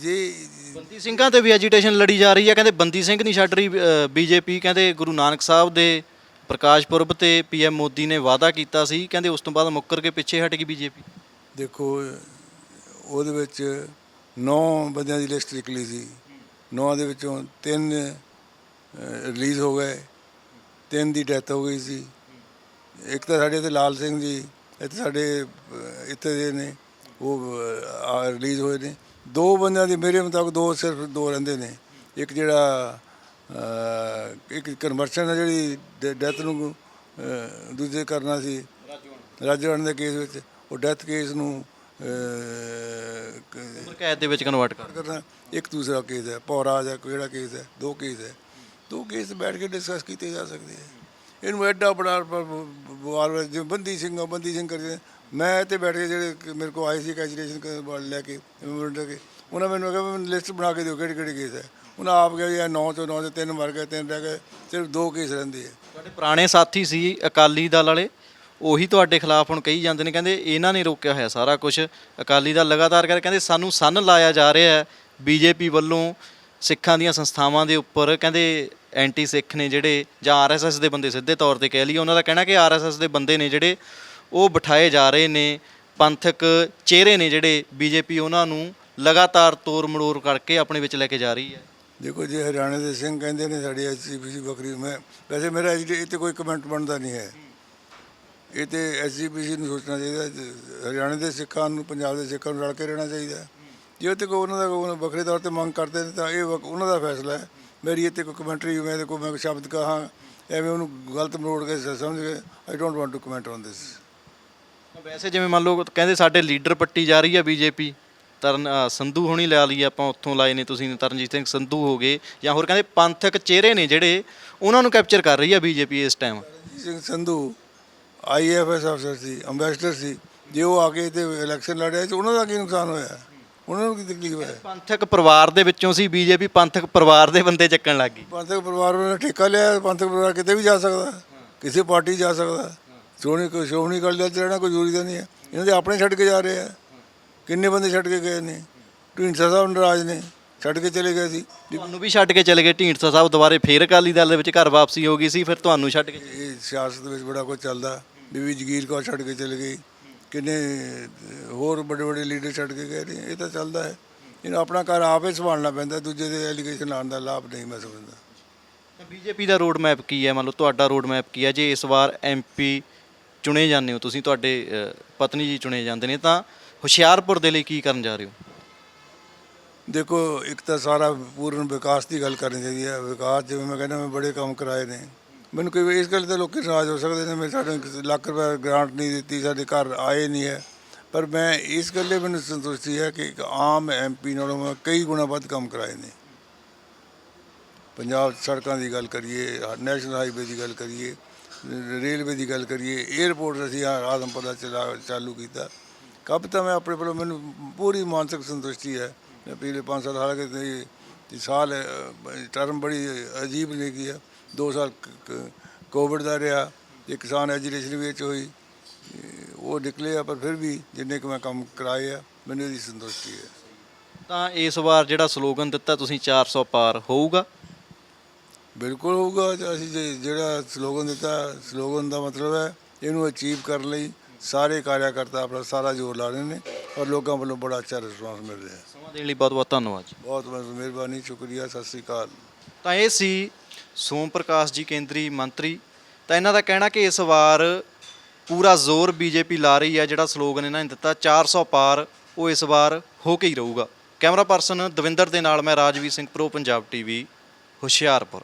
ਜੇ ਬੰਦੀ ਸਿੰਘਾਂ ਤੇ ਵੀ ਐਜੀਟੇਸ਼ਨ ਲੜੀ ਜਾ ਰਹੀ ਹੈ ਕਹਿੰਦੇ ਬੰਦੀ ਸਿੰਘ ਨਹੀਂ ਛੱਡ ਰਹੀ ਬੀਜੇਪੀ ਕਹਿੰਦੇ ਗੁਰੂ ਨਾਨਕ ਸਾਹਿਬ ਦੇ ਪ੍ਰਕਾਸ਼ ਪੁਰਬ ਤੇ ਪੀਐਮ ਮੋਦੀ ਨੇ ਵਾਅਦਾ ਕੀਤਾ ਸੀ ਕਹਿੰਦੇ ਉਸ ਤੋਂ ਬਾਅਦ ਮੁੱਕਰ ਕੇ ਪਿੱਛੇ ਹਟ ਗਈ ਬੀਜੇਪੀ। ਦੇਖੋ ਉਹਦੇ ਵਿੱਚ 9 ਬੰਦਿਆਂ ਦੀ ਲਿਸਟ ਨਿਕਲੀ ਸੀ। ਨੌਂ ਦੇ ਵਿੱਚੋਂ ਤਿੰਨ ਰਿਲੀਜ਼ ਹੋ ਗਏ। ਤਿੰਨ ਦੀ ਡੈਥ ਹੋ ਗਈ ਸੀ। ਇੱਕ ਤਾਂ ਸਾਡੇ ਤੇ ਲਾਲ ਸਿੰਘ ਜੀ ਇੱਥੇ ਸਾਡੇ ਇੱਥੇ ਦੇ ਨੇ ਉਹ ਰਿਲੀਜ਼ ਹੋਏ ਨੇ। ਦੋ ਬੰਦਿਆਂ ਦੀ ਮੇਰੇ ਮੁਤਾਬਕ ਦੋ ਸਿਰਫ ਦੋ ਰਹਿੰਦੇ ਨੇ। ਇੱਕ ਜਿਹੜਾ ਇੱਕ ਕਨਵਰਸ਼ਨ ਹੈ ਜਿਹੜੀ ਡੈਥ ਨੂੰ ਦੂਜੇ ਕਰਨਾ ਸੀ। ਰਾਜਵਣ ਦੇ ਕੇਸ ਵਿੱਚ। ਉਹ ਡੈਥ ਕੇਸ ਨੂੰ ਉਮਰ ਕੈਦ ਦੇ ਵਿੱਚ ਕਨਵਰਟ ਕਰ ਕਰਨਾ ਇੱਕ ਦੂਸਰਾ ਕੇਸ ਹੈ ਪੌਰਾ ਜਾਂ ਕੋਈ ਜਿਹੜਾ ਕੇਸ ਹੈ ਦੋ ਕੇਸ ਹੈ। ਦੋ ਕੇਸ ਬੈਠ ਕੇ ਡਿਸਕਸ ਕੀਤੇ ਜਾ ਸਕਦੇ ਹੈ। ਇਹਨੂੰ ਐਡਾ ਬੜਾ ਬਵਾਲ ਜਿਵੇਂ ਬੰਦੀ ਸਿੰਘ ਆ, ਬੰਦੀ ਸਿੰਘ ਕਰਦੇ ਮੈਂ ਤੇ ਬੈਠ ਕੇ ਜਿਹੜੇ ਮੇਰੇ ਕੋ ਆਏ ਸੀ ਕੈਜੂਲੇਸ਼ਨ ਲੈ ਕੇ ਕੇ। ਉਹਨਾਂ ਮੈਨੂੰ ਕਿਹਾ ਮੈਨੂੰ ਲਿਸਟ ਬਣਾ ਕੇ ਦਿਓ ਕਿਹੜੇ ਕਿਹੜੇ ਕੇਸ ਹੈ। ਉਹਨਾਂ ਆਪ ਕਿਹਾ ਇਹ 9 ਚੋਂ 9 ਚੋਂ ਤਿੰਨ ਮਰ ਗਏ ਤਿੰਨ ਰਹਿ ਗਏ ਸਿਰਫ ਦੋ ਕੇਸ ਰਹਿੰਦੇ ਹੈ। ਤੁਹਾਡੇ ਪੁਰਾਣੇ ਸਾਥੀ ਸੀ ਅਕਾਲੀ ਦਲ ਵਾਲੇ? ਉਹੀ ਤੁਹਾਡੇ ਖਿਲਾਫ ਹੁਣ ਕਹੀ ਜਾਂਦੇ ਨੇ, ਕਹਿੰਦੇ ਇਹਨਾਂ ਨੇ ਰੋਕਿਆ ਹੋਇਆ ਸਾਰਾ ਕੁਝ ਅਕਾਲੀ ਦਲ ਲਗਾਤਾਰ ਕਰ ਕਹਿੰਦੇ ਸਾਨੂੰ ਸੰਨ ਲਾਇਆ ਜਾ ਰਿਹਾ ਹੈ ਬੀਜੇਪੀ ਵੱਲੋਂ ਸਿੱਖਾਂ ਦੀਆਂ ਸੰਸਥਾਵਾਂ ਦੇ ਉੱਪਰ। ਕਹਿੰਦੇ ਐਂਟੀ ਸਿੱਖ ਨੇ ਜਿਹੜੇ, ਜਾਂ ਆਰਐਸਐਸ ਦੇ ਬੰਦੇ ਸਿੱਧੇ ਤੌਰ ਤੇ ਕਹਿ ਲਈਏ, ਉਹਨਾਂ ਦਾ ਕਹਿਣਾ ਕਿ ਆਰਐਸਐਸ ਦੇ ਬੰਦੇ ਨੇ ਜਿਹੜੇ, ਉਹ ਬਿਠਾਏ ਜਾ ਰਹੇ ਨੇ, ਪੰਥਕ ਚਿਹਰੇ ਨੇ ਜਿਹੜੇ ਬੀਜੇਪੀ ਉਹਨਾਂ ਨੂੰ ਲਗਾਤਾਰ ਤੋੜ ਮੜੋੜ ਕਰਕੇ ਆਪਣੇ ਵਿੱਚ ਲੈ ਕੇ ਜਾ ਰਹੀ ਹੈ। ਦੇਖੋ ਜੇ ਹਰਿਆਣੇ ਦੇ ਸਿੰਘ ਕਹਿੰਦੇ ਨੇ, ਸਾਡੀ ਐਸਜੀਪੀਸੀ ਵੱਖਰੀ ਮੈਂ, ਵੈਸੇ ਮੇਰਾ ਇਹ ਤੇ ਕੋਈ ਕਮੈਂਟ ਬਣਦਾ ਨਹੀਂ ਹੈ। ਇਹ ਤੇ ਐਸਜੀਪੀਸੀ ਨੂੰ ਸੋਚਣਾ ਚਾਹੀਦਾ ਹਰਿਆਣੇ ਦੇ ਸਿੱਖਾਂ ਨੂੰ ਪੰਜਾਬ ਦੇ ਸਿੱਖਾਂ ਨੂੰ ਰਲ ਕੇ ਰਹਿਣਾ ਚਾਹੀਦਾ। ਜੇ ਤੇ ਕੋਈ ਉਹਨਾਂ ਦਾ ਕੋਈ ਵੱਖਰੇ ਤੌਰ ਤੇ ਮੰਗ ਕਰਦੇ ਨੇ ਤਾਂ ਇਹ ਉਹਨਾਂ ਦਾ ਫੈਸਲਾ ਹੈ। ਮੇਰੀ ਤੇ ਕੋਈ ਕਮੈਂਟਰੀ ਮੈਂ ਤੇ ਕੋਈ ਮੈਂ ਸ਼ਬਦ ਕਹਾਂ ਐਵੇਂ ਉਹਨੂੰ ਗਲਤ ਮਰੋੜ ਕੇ ਸਮਝ ਕੇ I don't want to comment on this ਵੈਸੇ ਜਿਵੇਂ ਮੰਨ ਲਓ ਕਹਿੰਦੇ ਸਾਡੇ ਲੀਡਰ ਪੱਟੀ ਜਾ ਰਹੀ ਹੈ ਬੀਜੇਪੀ ਤਰਨ ਸੰਧੂ ਹੋਣੀ ਲਾ ਲਈ ਆਪਾਂ ਉੱਥੋਂ ਲਾਏ ਨੇ ਤੁਸੀਂ ਤਰਨਜੀਤ ਸਿੰਘ ਸੰਧੂ ਹੋ ਗਏ ਜਾਂ ਹੋਰ ਕਹਿੰਦੇ ਪੰਥਕ ਚਿਹਰੇ ਨੇ ਜਿਹੜੇ ਉਹਨਾਂ ਨੂੰ ਕੈਪਚਰ ਕਰ ਰਹੀ ਹੈ ਬੀਜੇਪੀ ਇਸ ਟਾਈਮ ਸਿੰਘ ਸੰਧੂ ਆਈਐਫਐਸ ਅਫਸਰ ਸੀ ਅੰਬੈਸਡਰ ਸੀ ਜੇ ਉਹ ਆ ਕੇ ਤੇ ਇਲੈਕਸ਼ਨ ਲੜਿਆ ਤੇ ਉਹਨਾਂ ਦਾ ਕੀ ਨੁਕਸਾਨ ਹੋਇਆ? ਉਹਨਾਂ ਨੂੰ ਕੀ ਤਕਲੀਫ ਹੈ ਪੰਥਕ ਪਰਿਵਾਰ ਦੇ ਵਿੱਚੋਂ ਸੀ ਬੀਜੇਪੀ ਪੰਥਕ ਪਰਿਵਾਰ ਦੇ ਬੰਦੇ ਚੱਕਣ ਲੱਗ ਗਈ। ਪੰਥਕ ਪਰਿਵਾਰ ਨੇ ਠੇਕਾ ਲਿਆ ਪੰਥਕ ਪਰਿਵਾਰ ਕਿਤੇ ਵੀ ਜਾ ਸਕਦਾ ਕਿਸੇ ਪਾਰਟੀ ਜਾ ਸਕਦਾ। ਸ਼੍ਰੋਮਣੀ ਕੋਈ ਸ਼੍ਰੋਮਣੀ ਅਕਾਲੀ ਦਲ 'ਚ ਰਹਿਣਾ ਕੋਈ ਜ਼ਰੂਰੀ ਨਹੀਂ ਹੈ। ਇਹਨਾਂ ਦੇ ਆਪਣੇ ਛੱਡ ਕੇ ਜਾ ਰਹੇ ਆ। ਕਿੰਨੇ ਬੰਦੇ ਛੱਡ ਕੇ ਗਏ ਨੇ? ਢੀਂਡਸਾ ਸਾਹਿਬ ਨਰਾਜ ਨੇ ਛੱਡ ਕੇ ਚਲੇ ਗਏ ਸੀ। ਤੁਹਾਨੂੰ ਵੀ ਛੱਡ ਕੇ ਚਲੇ ਗਏ ਢੀਂਡਸਾ ਸਾਹਿਬ ਦੁਬਾਰੇ ਫੇਰ ਅਕਾਲੀ ਦਲ ਦੇ ਵਿੱਚ ਘਰ ਵਾਪਸੀ ਹੋ ਗਈ ਸੀ ਫਿਰ ਤੁਹਾਨੂੰ ਛੱਡ ਕੇ ਇਹ ਸਿਆਸਤ ਵਿੱਚ ਬੜਾ ਕੁਝ ਚੱਲਦਾ। ਬੀਬੀ ਜਗੀਰ ਕੌਰ ਛੱਡ ਕੇ ਚਲੇ ਗਈ ਕਿੰਨੇ ਹੋਰ ਵੱਡੇ ਵੱਡੇ ਲੀਡਰ ਛੱਡ ਕੇ ਗਏ ਨੇ। ਇਹ ਤਾਂ ਚੱਲਦਾ ਹੈ। ਇਹਨੂੰ ਆਪਣਾ ਘਰ ਆਪੇ ਸੰਭਾਲਣਾ ਪੈਂਦਾ ਦੂਜੇ ਦੇ ਐਲੀਗੇਸ਼ਨ ਲਾਉਣ ਦਾ ਲਾਭ ਨਹੀਂ ਮੈਂ ਸਮਝਦਾ। ਤਾਂ ਬੀਜੇਪੀ ਦਾ ਰੋਡ ਮੈਪ ਕੀ ਹੈ? ਮੰਨ ਲਓ ਤੁਹਾਡਾ ਰੋਡ ਮੈਪ ਕੀ ਹੈ? ਜੇ ਇਸ ਵਾਰ ਐਮਪੀ ਚੁਣੇ ਜਾਂਦੇ ਹੋ ਤੁਸੀਂ ਤੁਹਾਡੇ ਪਤਨੀ ਜੀ ਚੁਣੇ ਜਾਂਦੇ ਨੇ ਤਾਂ ਹੁਸ਼ਿਆਰਪੁਰ ਦੇ ਲਈ ਕੀ ਕਰਨ ਜਾ ਰਹੇ ਹੋ? ਦੇਖੋ ਇੱਕ ਤਾਂ ਸਾਰਾ ਪੂਰਨ ਵਿਕਾਸ ਦੀ ਗੱਲ ਕਰਨੀ ਚਾਹੀਦੀ ਹੈ। ਵਿਕਾਸ ਜਿਵੇਂ ਮੈਂ ਕਹਿੰਦਾ ਮੈਂ ਬੜੇ ਕੰਮ ਕਰਾਏ ਨੇ। ਮੈਨੂੰ ਕਈ ਕੋਈ ਇਸ ਗੱਲ ਤੇ ਲੋਕੀ ਨਾਰਾਜ਼ ਹੋ ਸਕਦੇ ਨੇ, ਮੈਂ ਸਾਡੇ ਲੱਖ ਰੁਪਏ ਗ੍ਰਾਂਟ ਨਹੀਂ ਦਿੱਤੀ, ਸਾਡੇ ਘਰ ਆਏ ਨਹੀਂ ਹੈ। ਪਰ ਮੈਂ ਇਸ ਗੱਲੇ ਮੈਨੂੰ ਸੰਤੁਸ਼ਟੀ ਹੈ ਕਿ ਇੱਕ ਆਮ ਐਮਪੀ ਨਾਲੋਂ ਮੈਂ ਕਈ ਗੁਣਾ ਵੱਧ ਕੰਮ ਕਰਾਏ ਨੇ। ਪੰਜਾਬ ਸੜਕਾਂ ਦੀ ਗੱਲ ਕਰੀਏ ਨੈਸ਼ਨਲ ਹਾਈਵੇ ਦੀ ਗੱਲ ਕਰੀਏ ਰੇਲਵੇ ਦੀ ਗੱਲ ਕਰੀਏ 에ਅਰਪੋਰਟ ਅਸੀਂ ਆਦਮਪੁਰ ਦਾ ਚਲਾ, ਚਾਲੂ ਕੀਤਾ। ਕਬ ਤਾਂ ਮੈਂ ਆਪਣੇ ਵੱਲੋਂ ਮੈਨੂੰ ਪੂਰੀ ਮਾਨਸਿਕ ਸੰਤੁਸ਼ਟੀ ਹੈ। ਮੈਂ ਪਿਛਲੇ 5 ਸਾਲ ਹਾਲਾਂਕਿ ਸਾਲ ਟਰਮ ਬੜੀ ਅਜੀਬ ਲੱਗੀ ਹੈ। 2 ਸਾਲ ਕੋਵਿਡ ਦਾ ਰਿਹਾ ਇਹ ਕਿਸਾਨ ਐਜੂਕੇਸ਼ਨ ਵਿੱਚ ਹੋਈ ਉਹ ਨਿਕਲੇ ਆ ਪਰ ਫਿਰ ਵੀ ਜਿੰਨੇ ਕੁ ਮੈਂ ਕੰਮ ਕਰਾਏ ਆ ਮੈਨੂੰ ਇਹਦੀ ਸੰਤੁਸ਼ਟੀ ਹੈ। ਤਾਂ ਇਸ ਵਾਰ ਜਿਹੜਾ ਸਲੋਗਨ ਦਿੱਤਾ ਤੁਸੀਂ 400 ਪਾਰ ਹੋਊਗਾ? ਬਿਲਕੁਲ ਹੋਊਗਾ ਤੇ ਅਸੀਂ ਜਿਹੜਾ ਸਲੋਗਨ ਦਿੱਤਾ ਸਲੋਗਨ ਦਾ ਮਤਲਬ ਹੈ ਇਹਨੂੰ ਅਚੀਵ ਕਰਨ ਲਈ ਸਾਰੇ ਕਾਰਿਆਕਰਤਾ ਆਪਣਾ ਸਾਰਾ ਜ਼ੋਰ ਲਾ ਰਹੇ ਨੇ ਔਰ ਲੋਕਾਂ ਵੱਲੋਂ ਬੜਾ ਅੱਛਾ ਰਿਸਪਾਂਸ ਮਿਲ ਰਿਹਾ ਹੈ। ਸਮਾਂ ਦੇਣ ਲਈ ਬਹੁਤ ਬਹੁਤ ਧੰਨਵਾਦ ਬਹੁਤ ਬਹੁਤ ਮਿਹਰਬਾਨੀ ਸ਼ੁਕਰੀਆ ਸਤਿ ਸ੍ਰੀ ਅਕਾਲ। ਤਾਂ ਇਹ ਸੀ ਸੋਮ ਪ੍ਰਕਾਸ਼ ਜੀ ਕੇਂਦਰੀ ਮੰਤਰੀ, ਤਾਂ ਇਹਨਾਂ ਦਾ ਕਹਿਣਾ ਕਿ ਇਸ ਵਾਰ ਪੂਰਾ ਜ਼ੋਰ ਬੀਜੇਪੀ ਲਾ ਰਹੀ ਹੈ, ਜਿਹੜਾ ਸਲੋਗਨ ਇਹਨਾਂ ਨੇ ਦਿੱਤਾ 400 ਪਾਰ, ਉਹ ਇਸ ਵਾਰ ਹੋ ਕੇ ਹੀ ਰਹੂਗਾ। ਕੈਮਰਾ ਪਰਸਨ ਦਵਿੰਦਰ ਦੇ ਨਾਲ ਮੈਂ ਰਾਜਵੀਰ ਸਿੰਘ ਪ੍ਰੋ, ਪੰਜਾਬ ਟੀਵੀ, ਹੁਸ਼ਿਆਰਪੁਰ।